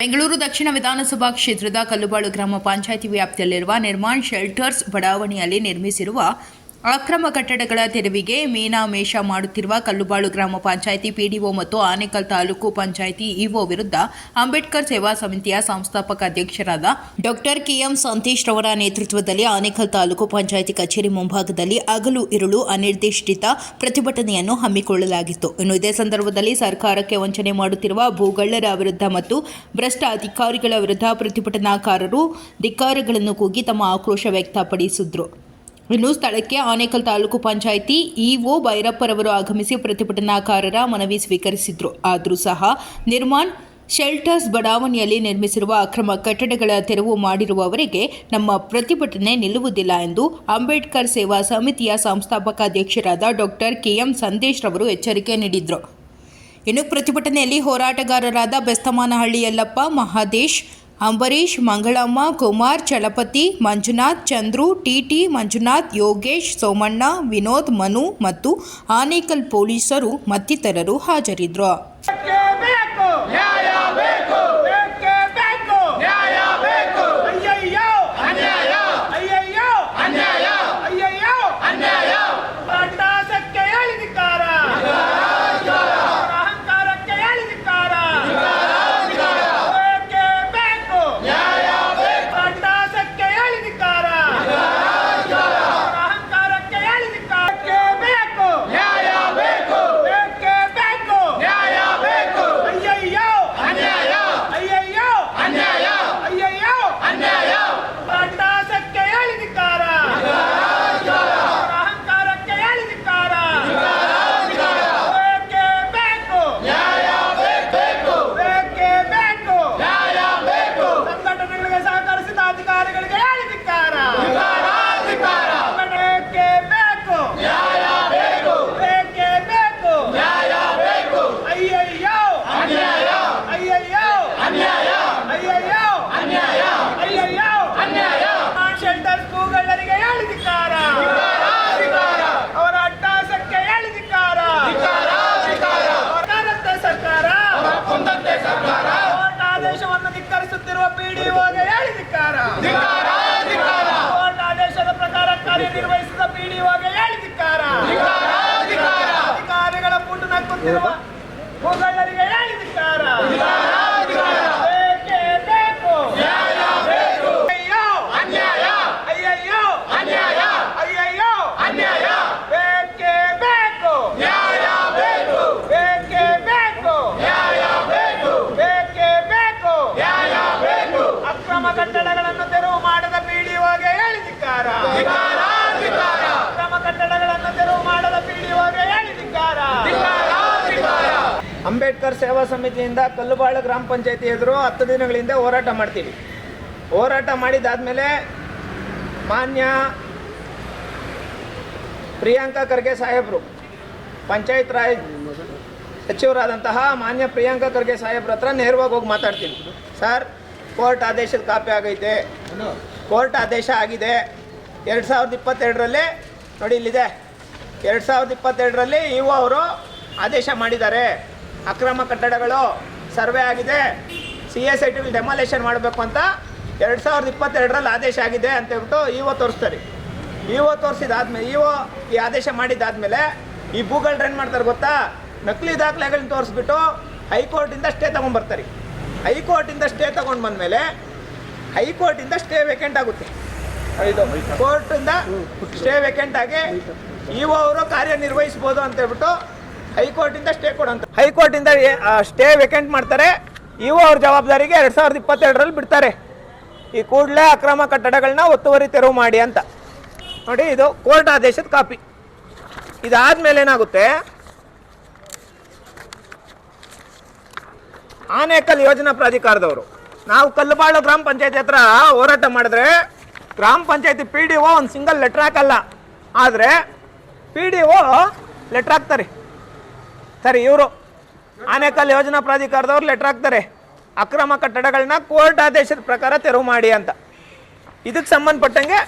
ಬೆಂಗಳೂರು ದಕ್ಷಿಣ ವಿಧಾನಸಭಾ ಕ್ಷೇತ್ರದ ಕಲ್ಲುಬಾಳು ಗ್ರಾಮ ಪಂಚಾಯಿತಿ ವ್ಯಾಪ್ತಿಯಲ್ಲಿರುವ ನಿರ್ಮಾಣ್ ಶೆಲ್ಟರ್ಸ್ ಬಡಾವಣೆಯಲ್ಲಿ ನಿರ್ಮಿಸಿರುವ ಅಕ್ರಮ ಕಟ್ಟಡಗಳ ತೆರವಿಗೆ ಮೀನಾಮೇಷ ಮಾಡುತ್ತಿರುವ ಕಲ್ಲುಬಾಳು ಗ್ರಾಮ ಪಂಚಾಯಿತಿ ಪಿಡಿಒ ಮತ್ತು ಆನೇಕಲ್ ತಾಲೂಕು ಪಂಚಾಯಿತಿ ಇಒ ವಿರುದ್ಧ ಅಂಬೇಡ್ಕರ್ ಸೇವಾ ಸಮಿತಿಯ ಸಂಸ್ಥಾಪಕ ಅಧ್ಯಕ್ಷರಾದ ಡಾಕ್ಟರ್ ಕೆಎಂ ಸಂತೇಶ್ ರವರ ನೇತೃತ್ವದಲ್ಲಿ ಆನೇಕಲ್ ತಾಲೂಕು ಪಂಚಾಯಿತಿ ಕಚೇರಿ ಮುಂಭಾಗದಲ್ಲಿ ಹಗಲು ಇರುಳು ಅನಿರ್ದಿಷ್ಟಿತ ಪ್ರತಿಭಟನೆಯನ್ನು ಹಮ್ಮಿಕೊಳ್ಳಲಾಗಿತ್ತು. ಇನ್ನು ಇದೇ ಸಂದರ್ಭದಲ್ಲಿ ಸರ್ಕಾರಕ್ಕೆ ವಂಚನೆ ಮಾಡುತ್ತಿರುವ ಭೂಗಳ್ಳರ ವಿರುದ್ಧ ಮತ್ತು ಭ್ರಷ್ಟ ಅಧಿಕಾರಿಗಳ ವಿರುದ್ಧ ಪ್ರತಿಭಟನಾಕಾರರು ಧಿಕ್ಕಾರಗಳನ್ನು ಕೂಗಿ ತಮ್ಮ ಆಕ್ರೋಶ ವ್ಯಕ್ತಪಡಿಸಿದ್ರು. ಇನ್ನು ಸ್ಥಳಕ್ಕೆ ಆನೇಕಲ್ ತಾಲೂಕು ಪಂಚಾಯಿತಿ ಇಒ ಭೈರಪ್ಪರವರು ಆಗಮಿಸಿ ಪ್ರತಿಭಟನಾಕಾರರ ಮನವಿ ಸ್ವೀಕರಿಸಿದ್ರು. ಆದರೂ ಸಹ ನಿರ್ಮಾಣ್ ಶೆಲ್ಟರ್ಸ್ ಬಡಾವಣೆಯಲ್ಲಿ ನಿರ್ಮಿಸಿರುವ ಅಕ್ರಮ ಕಟ್ಟಡಗಳ ತೆರವು ಮಾಡಿರುವವರಿಗೆ ನಮ್ಮ ಪ್ರತಿಭಟನೆ ನಿಲ್ಲುವುದಿಲ್ಲ ಎಂದು ಅಂಬೇಡ್ಕರ್ ಸೇವಾ ಸಮಿತಿಯ ಸಂಸ್ಥಾಪಕ ಅಧ್ಯಕ್ಷರಾದ ಡಾಕ್ಟರ್ ಕೆಎಂ ಸಂದೇಶ್ ರವರು ಎಚ್ಚರಿಕೆ ನೀಡಿದರು. ಇನ್ನು ಪ್ರತಿಭಟನೆಯಲ್ಲಿ ಹೋರಾಟಗಾರರಾದ ಬೆಸ್ತಮಾನಹಳ್ಳಿ ಯಲ್ಲಪ್ಪ, ಮಹಾದೇಶ್ ಅಂಬರೀಶ್ ಮಂಗಳಮ್ಮ, ಕುಮಾರ್, ಚಲಪತಿ, ಮಂಜುನಾಥ್, ಚಂದ್ರು, ಟಿಟಿ ಮಂಜುನಾಥ್, ಯೋಗೇಶ್, ಸೋಮಣ್ಣ, ವಿನೋದ್, ಮನು ಮತ್ತು ಆನೇಕಲ್ ಪೊಲೀಸರು ಮತ್ತಿತರರು ಹಾಜರಿದ್ದರು You? ಅಂಬೇಡ್ಕರ್ ಸೇವಾ ಸಮಿತಿಯಿಂದ ಕಲ್ಲುಬಾಳು ಗ್ರಾಮ ಪಂಚಾಯತಿ ಎದುರು ಹತ್ತು ದಿನಗಳಿಂದ ಹೋರಾಟ ಮಾಡ್ತೀವಿ. ಹೋರಾಟ ಮಾಡಿದಾದ್ಮೇಲೆ ಮಾನ್ಯ ಪ್ರಿಯಾಂಕಾ ಖರ್ಗೆ ಸಾಹೇಬರು, ಪಂಚಾಯತ್ ರಾಜ್ ಸಚಿವರಾದಂತಹ ಮಾನ್ಯ ಪ್ರಿಯಾಂಕಾ ಖರ್ಗೆ ಸಾಹೇಬ್ರ ಹತ್ರ ನೇರವಾಗಿ ಹೋಗಿ ಮಾತಾಡ್ತೀನಿ ಸರ್, ಕೋರ್ಟ್ ಆದೇಶದ ಕಾಪಿ ಆಗೈತೆ. ಕೋರ್ಟ್ ಆದೇಶ ಆಗಿದೆ. ಎರಡು ಸಾವಿರದ ಇಪ್ಪತ್ತೆರಡರಲ್ಲಿ ನೋಡಿ ಇಲ್ಲಿದೆ. ಎರಡು ಸಾವಿರದ ಇಪ್ಪತ್ತೆರಡರಲ್ಲಿ ಇವು ಅವರು ಆದೇಶ ಮಾಡಿದ್ದಾರೆ. ಅಕ್ರಮ ಕಟ್ಟಡಗಳು ಸರ್ವೆ ಆಗಿದೆ. ಸಿ ಎಸ್ ಐ ಟಿಗಳು ಡೆಮಾಲೇಷನ್ ಮಾಡಬೇಕು ಅಂತ ಎರಡು ಸಾವಿರದ ಇಪ್ಪತ್ತೆರಡರಲ್ಲಿ ಆದೇಶ ಆಗಿದೆ ಅಂತ ಹೇಳ್ಬಿಟ್ಟು ಒ ತೋರಿಸ್ತಾರೆ. ಇ ಒ ತೋರಿಸಿದಾದ್ಮೇಲೆ ಇ ಒ ಈ ಆದೇಶ ಮಾಡಿದ್ದಾದ್ಮೇಲೆ ಈ ಭೂಗಳ್ರು ಏನು ಮಾಡ್ತಾರೆ ಗೊತ್ತಾ? ನಕಲಿ ದಾಖಲೆಗಳನ್ನ ತೋರಿಸ್ಬಿಟ್ಟು ಹೈಕೋರ್ಟಿಂದ ಸ್ಟೇ ತೊಗೊಂಡ್ಬರ್ತಾರೆ. ಹೈಕೋರ್ಟಿಂದ ಸ್ಟೇ ತೊಗೊಂಡು ಬಂದಮೇಲೆ ಹೈಕೋರ್ಟಿಂದ ಸ್ಟೇ ವೇಕೆಂಟ್ ಆಗುತ್ತೆ. ಇದು ಕೋರ್ಟಿಂದ ಸ್ಟೇ ವೇಕೆಂಟ್ ಆಗಿ ಒ ಅವರು ಕಾರ್ಯನಿರ್ವಹಿಸ್ಬೋದು ಅಂತ ಹೇಳ್ಬಿಟ್ಟು ಹೈಕೋರ್ಟಿಂದ ಸ್ಟೇ ಕೊಡಂತ. ಹೈಕೋರ್ಟಿಂದ ಸ್ಟೇ ವೇಕೆಂಟ್ ಮಾಡ್ತಾರೆ. ಇವು ಅವ್ರ ಜವಾಬ್ದಾರಿಗೆ ಎರಡ್ ಸಾವಿರದ ಇಪ್ಪತ್ತೆರಡರಲ್ಲಿ ಬಿಡ್ತಾರೆ. ಈ ಕೂಡಲೇ ಅಕ್ರಮ ಕಟ್ಟಡಗಳನ್ನ ಒತ್ತುವರಿ ತೆರವು ಮಾಡಿ ಅಂತ. ನೋಡಿ, ಇದು ಕೋರ್ಟ್ ಆದೇಶದ ಕಾಪಿ. ಇದಾದ್ಮೇಲೆ ಏನಾಗುತ್ತೆ? ಆನೇಕಲ್ ಯೋಜನಾ ಪ್ರಾಧಿಕಾರದವರು. ನಾವು ಕಲ್ಲುಬಾಳು ಗ್ರಾಮ ಪಂಚಾಯತಿ ಹತ್ರ ಹೋರಾಟ ಮಾಡಿದ್ರೆ, ಗ್ರಾಮ ಪಂಚಾಯತಿ ಪಿ ಡಿ ಒ ಒಂದು ಸಿಂಗಲ್ ಲೆಟ್ರ್ ಹಾಕಲ್ಲ. ಆದರೆ ಪಿ ಡಿ ಒ ಲೆಟ್ರ್ ಹಾಕ್ತಾರೆ. ಸರಿ, ಇವರು ಆನೇಕಲ್ ಯೋಜನಾ ಪ್ರಾಧಿಕಾರದವ್ರು ಲೆಟ್ರ್ ಹಾಕ್ತಾರೆ. ಅಕ್ರಮ ಕಟ್ಟಡಗಳನ್ನ ಕೋರ್ಟ್ ಆದೇಶದ ಪ್ರಕಾರ ತೆರವು ಮಾಡಿ ಅಂತ. ಇದಕ್ಕೆ ಸಂಬಂಧಪಟ್ಟಂಗೆ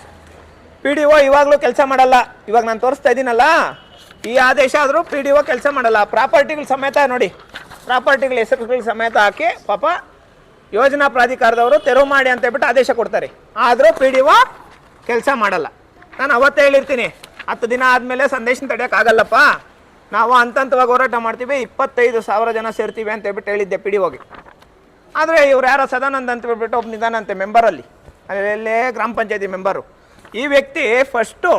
ಪಿ ಡಿ ಒ ಇವಾಗಲೂ ಕೆಲಸ ಮಾಡಲ್ಲ. ಇವಾಗ ನಾನು ತೋರಿಸ್ತಾ ಇದ್ದೀನಲ್ಲ ಈ ಆದೇಶ ಆದರೂ ಪಿ ಡಿ ಒ ಕೆಲಸ ಮಾಡಲ್ಲ. ಪ್ರಾಪರ್ಟಿಗಳ ಸಮೇತ ನೋಡಿ, ಪ್ರಾಪರ್ಟಿಗಳ ಹೆಸರುಗಳ ಸಮೇತ ಹಾಕಿ ಪಾಪ ಯೋಜನಾ ಪ್ರಾಧಿಕಾರದವರು ತೆರವು ಮಾಡಿ ಅಂತ ಹೇಳ್ಬಿಟ್ಟು ಆದೇಶ ಕೊಡ್ತಾರೆ. ಆದರೂ ಪಿ ಡಿ ಒ ಕೆಲಸ ಮಾಡಲ್ಲ. ನಾನು ಅವತ್ತೇ ಹೇಳಿರ್ತೀನಿ. ಹತ್ತು ದಿನ ಆದಮೇಲೆ ಸಂದೇಶ ತಡೆಯೋಕ್ಕಾಗಲ್ಲಪ್ಪ ನಾವು ಹಂತವಾಗಿ ಹೋರಾಟ ಮಾಡ್ತೀವಿ, ಇಪ್ಪತ್ತೈದು ಸಾವಿರ ಜನ ಸೇರ್ತೀವಿ ಅಂತ ಹೇಳ್ಬಿಟ್ಟು ಹೇಳಿದ್ದೆ ಪಿ ಹೋಗಿ ಆದರೆ ಇವ್ರು ಯಾರೋ ಸದಾನಂದ ಅಂತ ಹೇಳ್ಬಿಟ್ಟು ಒಬ್ಬ ನಿಧಾನಂತೆ ಮೆಂಬರಲ್ಲಿ ಅಲ್ಲೇ. ಗ್ರಾಮ ಪಂಚಾಯತಿ ಮೆಂಬರು ಈ ವ್ಯಕ್ತಿ ಫಸ್ಟು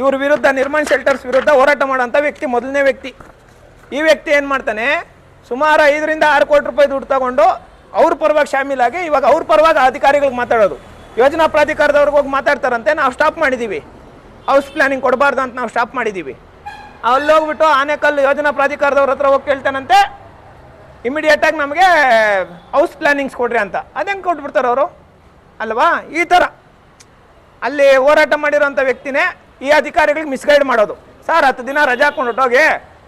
ಇವ್ರ ವಿರುದ್ಧ ನಿರ್ಮಾಣ ಶೆಲ್ಟರ್ಸ್ ವಿರುದ್ಧ ಹೋರಾಟ ಮಾಡೋಂಥ ವ್ಯಕ್ತಿ, ಮೊದಲನೇ ವ್ಯಕ್ತಿ. ಈ ವ್ಯಕ್ತಿ ಏನು ಮಾಡ್ತಾನೆ, ಸುಮಾರು ಐದರಿಂದ ಆರು ಕೋಟಿ ರೂಪಾಯಿ ದುಡ್ಡು ತಗೊಂಡು ಅವ್ರ ಪರವಾಗಿ ಶಾಮೀಲಾಗಿ ಇವಾಗ ಅವ್ರ ಪರವಾಗಿ ಅಧಿಕಾರಿಗಳಿಗೆ ಮಾತಾಡೋದು. ಯೋಜನಾ ಪ್ರಾಧಿಕಾರದವ್ರಿಗೆ ಹೋಗಿ ಮಾತಾಡ್ತಾರಂತೆ, ನಾವು ಸ್ಟಾಪ್ ಮಾಡಿದ್ದೀವಿ ಹೌಸ್ ಪ್ಲಾನಿಂಗ್ ಕೊಡಬಾರ್ದು ಅಂತ ನಾವು ಸ್ಟಾಪ್ ಮಾಡಿದ್ದೀವಿ ಅಲ್ಲಿ ಹೋಗ್ಬಿಟ್ಟು ಆನೆಕಲ್ಲು ಯೋಜನಾ ಪ್ರಾಧಿಕಾರದವ್ರ ಹತ್ರ ಹೋಗಿ ಕೇಳ್ತಾನಂತೆ ಇಮಿಡಿಯೇಟಾಗಿ ನಮಗೆ ಹೌಸ್ ಪ್ಲಾನಿಂಗ್ಸ್ ಕೊಡ್ರಿ ಅಂತ. ಅದೇಂಗೆ ಕೊಟ್ಬಿಡ್ತಾರೆ ಅವರು. ಅಲ್ವಾ? ಈ ಥರ. ಅಲ್ಲಿ ಹೋರಾಟ ಮಾಡಿರೋಂಥ ವ್ಯಕ್ತಿನೇ ಈ ಅಧಿಕಾರಿಗಳಿಗೆ ಮಿಸ್ಗೈಡ್ ಮಾಡೋದು. ಸರ್, ಹತ್ತು ದಿನ ರಜಾ ಹಾಕೊಂಡು ಹೋಗಿ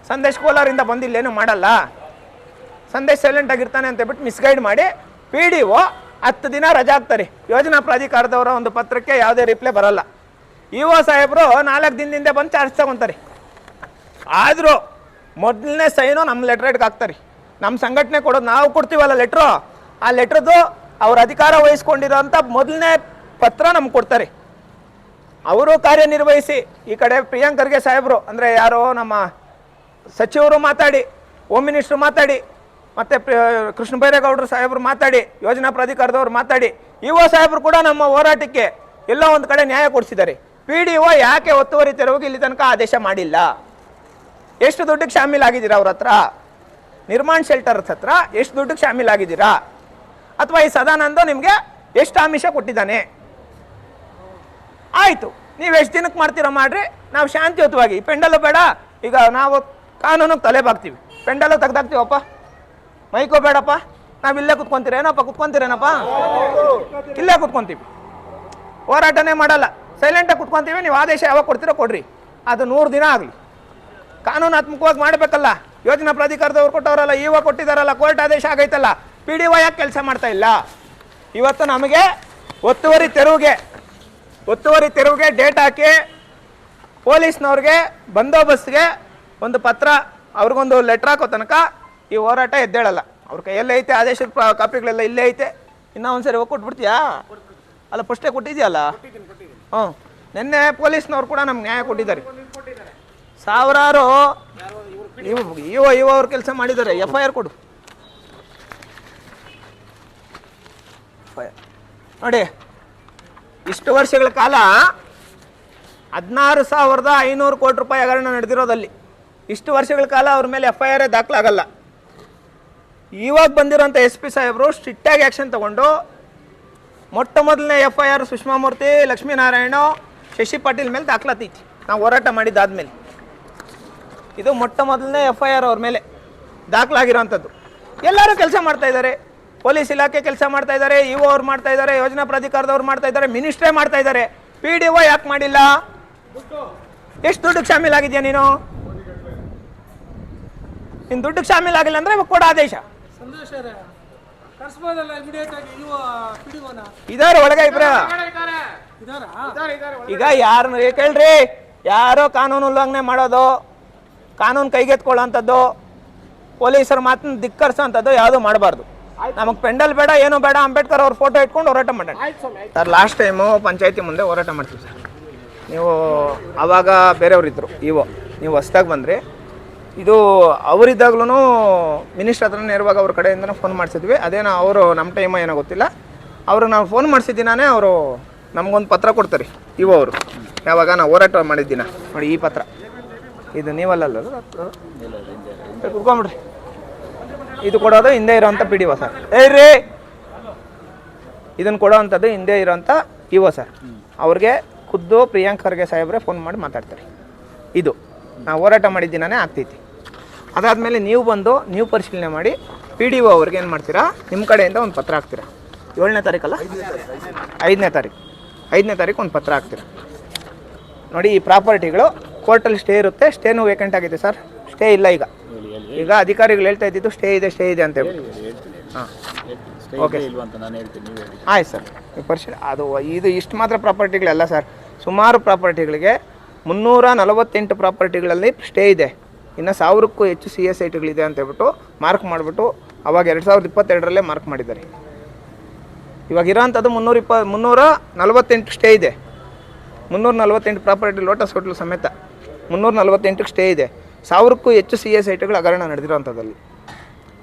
ಸಂದೇಶ್ ಕೋಲಾರಿಂದ ಬಂದಿಲ್ಲೇನು ಮಾಡಲ್ಲ. ಸಂದೇಶ್ ಸೈಲೆಂಟ್ ಆಗಿರ್ತಾನೆ ಅಂತ ಹೇಳ್ಬಿಟ್ಟು ಮಿಸ್ಗೈಡ್ ಮಾಡಿ ಪಿ ಡಿ ಒ ಹತ್ತು ದಿನ ರಜಾ ಹಾಕ್ತಾರೆ. ಯೋಜನಾ ಪ್ರಾಧಿಕಾರದವರ ಒಂದು ಪತ್ರಕ್ಕೆ ಯಾವುದೇ ರಿಪ್ಲೈ ಬರಲ್ಲ. ಇ ಒ ಸಾಹೇಬರು ನಾಲ್ಕು ದಿನದಿಂದ ಬಂದು ಚಾರ್ಜ್ ತಗೊತಾರೆ. ಆದರೂ ಮೊದಲನೇ ಸೈನು ನಮ್ಮ ಲೆಟ್ರ್ ಹೆಡ್ಗೆ ಹಾಕ್ತಾರೆ. ನಮ್ಮ ಸಂಘಟನೆ ಕೊಡೋದು ನಾವು ಕೊಡ್ತೀವಲ್ಲ ಲೆಟ್ರು ಆ ಲೆಟ್ರದ್ದು ಅವ್ರ ಅಧಿಕಾರ ವಹಿಸ್ಕೊಂಡಿರೋಂಥ ಮೊದಲನೇ ಪತ್ರ ನಮ್ಗೆ ಕೊಡ್ತಾರೆ. ಅವರು ಕಾರ್ಯನಿರ್ವಹಿಸಿ, ಈ ಕಡೆ ಪ್ರಿಯಾಂಕ್ ಖರ್ಗೆ ಸಾಹೇಬರು, ಅಂದರೆ ಯಾರೋ ನಮ್ಮ ಸಚಿವರು ಮಾತಾಡಿ ಹೋಮ್ ಮಿನಿಸ್ಟ್ರು ಮಾತಾಡಿ, ಮತ್ತು ಕೃಷ್ಣ ಬೈರೇಗೌಡರು ಸಾಹೇಬರು ಮಾತಾಡಿ, ಯೋಜನಾ ಪ್ರಾಧಿಕಾರದವ್ರು ಮಾತಾಡಿ, ಇ ಒ ಸಾಹೇಬರು ಕೂಡ ನಮ್ಮ ಹೋರಾಟಕ್ಕೆ ಎಲ್ಲೋ ಒಂದು ಕಡೆ ನ್ಯಾಯ ಕೊಡಿಸಿದ್ದಾರೆ. ಪಿ ಡಿ ಒ ಯಾಕೆ ಒತ್ತುವರಿ ತೆರವಿಗೆ ಇಲ್ಲಿ ತನಕ ಆದೇಶ ಮಾಡಿಲ್ಲ? ಎಷ್ಟು ದುಡ್ಡಿಗೆ ಶಾಮೀಲಾಗಿದ್ದೀರಾ ಅವ್ರ ಹತ್ರ? ನಿರ್ಮಾಣ್ ಶೆಲ್ಟರ್ ಹತ್ರ ಎಷ್ಟು ದುಡ್ಡಿಗೆ ಶಾಮೀಲಾಗಿದ್ದೀರಾ ಅಥವಾ ಈ ಸದಾನಂದ ನಿಮಗೆ ಎಷ್ಟು ಆಮಿಷ ಕೊಟ್ಟಿದ್ದಾನೆ? ಆಯಿತು, ನೀವು ಎಷ್ಟು ದಿನಕ್ಕೆ ಮಾಡ್ತೀರಾ ಮಾಡ್ರಿ, ನಾವು ಶಾಂತಿಯುತವಾಗಿ. ಪೆಂಡಲು ಬೇಡ, ಈಗ ನಾವು ಕಾನೂನಿಗೆ ತಲೆ ಬಾಗ್ತೀವಿ. ಪೆಂಡಲು ತೆಗ್ದಾಕ್ತೀವಪ್ಪ. ಮೈಕೋ ಬೇಡಪ್ಪ, ನಾವು ಇಲ್ಲೇ ಕುತ್ಕೊಂತೀರೇನಪ್ಪ ಕುತ್ಕೊಂತೀರೇನಪ್ಪ? ಇಲ್ಲೇ ಕುತ್ಕೊಂತೀವಿ. ಹೋರಾಟನೇ ಮಾಡಲ್ಲ. ಸೈಲೆಂಟಾಗಿ ಕುತ್ಕೊಂತೀವಿ, ನೀವು ಆದೇಶ ಯಾವಾಗ ಕೊಡ್ತೀರೋ ಕೊಡ್ರಿ. ಅದು ನೂರು ದಿನ ಆಗಲಿ. ಕಾನೂನಾತ್ಮಕವಾಗಿ ಮಾಡಬೇಕಲ್ಲ. ಯೋಜನಾ ಪ್ರಾಧಿಕಾರದವ್ರು ಕೊಟ್ಟವರಲ್ಲ ಇವ ಕೊಟ್ಟಿದಾರಲ್ಲ ಕೋರ್ಟ್ ಆದೇಶ ಆಗೈತಲ್ಲ ಪಿ ಡಿ ಯಾಕೆ ಕೆಲಸ ಮಾಡ್ತಾ ಇಲ್ಲ? ಇವತ್ತು ನಮಗೆ ಒತ್ತುವರಿ ತೆರವಿಗೆ ಒತ್ತುವರಿ ತೆರವಿಗೆ ಡೇಟ್ ಹಾಕಿ ಪೊಲೀಸ್ನವ್ರಿಗೆ ಬಂದೋಬಸ್ತ್ಗೆ ಒಂದು ಪತ್ರ ಅವ್ರಿಗೊಂದು ಲೆಟ್ರ್ ಹಾಕೋ ತನಕ ಈ ಹೋರಾಟ ಎದ್ದೇಳಲ್ಲ. ಅವ್ರ ಕೈಯಲ್ಲೇ ಐತೆ ಆದೇಶದ ಕಾಪಿಗಳೆಲ್ಲ ಇಲ್ಲೇ ಐತೆ. ಇನ್ನೂ ಒಂದ್ಸರಿ ಹೋಗಿ ಕೊಟ್ಬಿಡ್ತೀಯಾ? ಅಲ್ಲ ಪುಷ್ಟೇ ಕೊಟ್ಟಿದ್ಯಲ್ಲ? ಹ್ಞೂ ನಿನ್ನೆ ಪೊಲೀಸ್ನವ್ರು ಕೂಡ ನಮ್ಗೆ ನ್ಯಾಯ ಕೊಟ್ಟಿದ್ದಾರೆ. ಸಾವಿರಾರು. ನೀವು ಇವ ಇವ ಅವ್ರ ಕೆಲಸ ಮಾಡಿದ್ದಾರೆ. ಎಫ್ ಐ ಆರ್ ಕೊಡು. ನೋಡಿ, ಇಷ್ಟು ವರ್ಷಗಳ ಕಾಲ ಹದಿನಾರು ಸಾವಿರದ ಐನೂರು ಕೋಟಿ ರೂಪಾಯಿ ಹಗರಣ ನಡೆದಿರೋದಲ್ಲಿ ಇಷ್ಟು ವರ್ಷಗಳ ಕಾಲ ಅವ್ರ ಮೇಲೆ ಎಫ್ ಐ ಆರ್ ದಾಖಲಾಗಲ್ಲ. ಇವಾಗ ಬಂದಿರೋಂಥ ಎಸ್ ಪಿ ಸಾಹೇಬರು ಸ್ಟ್ರಿಕ್ಟಾಗಿ ಆ್ಯಕ್ಷನ್ ತಗೊಂಡು ಮೊಟ್ಟ ಮೊದಲನೇ F I R Sushma Murthy, Lakshminarayana, Shashi Patil ಮೇಲೆ ದಾಖಲಾತೈತಿ ನಾವು ಹೋರಾಟ ಮಾಡಿದ್ದಾದ್ಮೇಲೆ. ಇದು ಮೊಟ್ಟ ಮೊದಲನೇ ಎಫ್ ಐ ಆರ್ ಅವ್ರ ಮೇಲೆ ದಾಖಲಾಗಿರುವಂಥದ್ದು. ಎಲ್ಲರೂ ಕೆಲಸ ಮಾಡ್ತಾ ಇದ್ದಾರೆ. ಪೊಲೀಸ್ ಇಲಾಖೆ ಕೆಲಸ ಮಾಡ್ತಾ ಇದ್ದಾರೆ ಇಒ ಅವ್ರು ಮಾಡ್ತಾ ಇದ್ದಾರೆ ಯೋಜನಾ ಪ್ರಾಧಿಕಾರದವ್ರು ಮಾಡ್ತಾ ಇದ್ದಾರೆ ಮಿನಿಸ್ಟ್ರೇ ಮಾಡ್ತಾ ಇದ್ದಾರೆ. ಪಿ ಡಿ ಒ ಯಾಕೆ ಮಾಡಿಲ್ಲ? ಎಷ್ಟು ದುಡ್ಡಿಗೆ ಶಾಮೀಲಾಗಿದೆಯಾ ನೀನು? ನಿನ್ ದುಡ್ಡಿಗೆ ಶಾಮೀಲಾಗಿಲ್ಲ ಅಂದ್ರೆ ಇವಾಗ ಕೊಡ ಆದೇಶ. ಪಿಡಿಗೋನ ಇದಾರೆ ಒಳಗೆ ಇಬ್ರ. ಈಗ ಯಾರನ್ನ ಕೇಳ್ರಿ. ಯಾರೋ ಕಾನೂನು ಉಲ್ಲಂಘನೆ ಮಾಡೋದು. ಕಾನೂನು ಕೈಗೆತ್ಕೊಳ್ಳೋಂಥದ್ದು ಪೊಲೀಸರ ಮಾತನ್ನ ಧಿಕ್ಕರಿಸೋಂಥದ್ದು ಯಾವುದೂ ಮಾಡಬಾರ್ದು. ನಮಗೆ ಪೆಂಡಲ್ ಬೇಡ ಏನು ಬೇಡ ಅಂಬೇಡ್ಕರ್ ಅವ್ರ ಫೋಟೋ ಇಟ್ಕೊಂಡು ಹೋರಾಟ ಮಾಡೋಣ ಸರ್ ಲಾಸ್ಟ್ ಟೈಮು ಪಂಚಾಯತಿ ಮುಂದೆ ಹೋರಾಟ ಮಾಡ್ತೀವಿ ಸರ್. ನೀವು ಆವಾಗ ಬೇರೆಯವ್ರಿದ್ರು ಇವು ನೀವು ಹೊಸ್ದಾಗಿ ಬಂದ್ರಿ. ಇದು ಅವರಿದ್ದಾಗ್ಲೂ ಮಿನಿಸ್ಟರ್ ಹತ್ರ ನೇರವಾಗಿ ಅವ್ರ ಕಡೆಯಿಂದನೇ ಫೋನ್ ಮಾಡಿಸಿದ್ವಿ. ಅದೇನೋ ಅವರು ನಮ್ಮ ಟೈಮ ಏನೋ ಗೊತ್ತಿಲ್ಲ. ಅವರು ನಾವು ಫೋನ್ ಮಾಡಿಸಿದ್ದೀನೇ ಅವರು ನಮಗೊಂದು ಪತ್ರ ಕೊಡ್ತಾರೆ ಇವು ಅವರು. ಯಾವಾಗ ನಾವು ಹೋರಾಟ ಮಾಡಿದ್ದೀನ ನೋಡಿ ಈ ಪತ್ರ. ಇದು ನೀವಲ್ಲ ಕುತ್ಕೊಂಬಿಡ್ರಿ. ಇದು ಕೊಡೋದು ಹಿಂದೆ ಇರೋಂಥ ಪಿ ಡಿ ಒ ಸರ್. ಏಯ್ ಇದನ್ನು ಕೊಡೋವಂಥದ್ದು ಹಿಂದೆ ಇರೋಂಥ ಪಿ ಒ ಸರ್. ಅವ್ರಿಗೆ ಖುದ್ದು ಪ್ರಿಯಾಂಕ್ ಖರ್ಗೆ ಸಾಹೇಬ್ರೆ ಫೋನ್ ಮಾಡಿ ಮಾತಾಡ್ತಾರೆ. ಇದು. ನಾವು ಹೋರಾಟ ಮಾಡಿದ್ದೀನೇ ಆಗ್ತೈತಿ. ಅದಾದಮೇಲೆ ನೀವು ಬಂದು ನೀವು ಪರಿಶೀಲನೆ ಮಾಡಿ ಪಿ ಡಿ ಒ ಅವ್ರಿಗೆ ಏನು ಮಾಡ್ತೀರಾ? ನಿಮ್ಮ ಕಡೆಯಿಂದ ಒಂದು ಪತ್ರ ಹಾಕ್ತೀರಾ? ಏಳನೇ ತಾರೀಕಲ್ಲ? ಐದನೇ ತಾರೀಕು. ಐದನೇ ತಾರೀಕು ಒಂದು ಪತ್ರ ಹಾಕ್ತೀರಾ? ನೋಡಿ ಈ ಪ್ರಾಪರ್ಟಿಗಳು ಕೋರ್ಟಲ್ಲಿ ಸ್ಟೇ ಇರುತ್ತೆ ಸ್ಟೇನೂ ವೇಕೆಂಟ್ ಆಗಿದೆ ಸರ್. ಸ್ಟೇ ಇಲ್ಲ ಈಗ. ಈಗ ಅಧಿಕಾರಿಗಳು ಹೇಳ್ತಾ ಇದ್ದಿದ್ದು ಸ್ಟೇ ಇದೆ ಸ್ಟೇ ಇದೆ ಅಂತ ಹೇಳ್ಬಿಟ್ಟು. ಹಾಂ. ಓಕೆ ಆಯ್ತು ಸರ್. ಪರಿಶೀಲನೆ ಅದು ಇದು ಇಷ್ಟು ಮಾತ್ರ ಪ್ರಾಪರ್ಟಿಗಳಲ್ಲ ಸರ್. ಸುಮಾರು ಪ್ರಾಪರ್ಟಿಗಳಿಗೆ ಮುನ್ನೂರ ನಲವತ್ತೆಂಟು ಪ್ರಾಪರ್ಟಿಗಳಲ್ಲಿ ಸ್ಟೇ ಇದೆ. ಇನ್ನು ಸಾವಿರಕ್ಕೂ ಹೆಚ್ಚು ಸಿ ಎಸ್ ಐಟಿಗಳಿದೆ ಅಂತ ಹೇಳ್ಬಿಟ್ಟು ಮಾರ್ಕ್ ಮಾಡಿಬಿಟ್ಟು ಅವಾಗ ಎರಡು ಸಾವಿರದ ಇಪ್ಪತ್ತೆರಡರಲ್ಲೇ ಮಾರ್ಕ್ ಮಾಡಿದ್ದಾರೆ. ಇವಾಗ ಇರೋಂಥದ್ದು ಮುನ್ನೂರ ಇಪ್ಪ ಮುನ್ನೂರ ನಲವತ್ತೆಂಟು ಸ್ಟೇ ಇದೆ. ಮುನ್ನೂರ ನಲವತ್ತೆಂಟು ಪ್ರಾಪರ್ಟಿ ಲೋಟಸ್ ಹೋಟ್ಲು ಸಮೇತ. ಮುನ್ನೂರ ನಲವತ್ತೆಂಟಕ್ಕೆ ಸ್ಟೇ ಇದೆ. ಸಾವಿರಕ್ಕೂ ಹೆಚ್ಚು ಸಿ ಎ ಸೈಟ್ಗಳು ಹಗರಣ ನಡೆದಿರೋಂಥದ್ದಲ್ಲಿ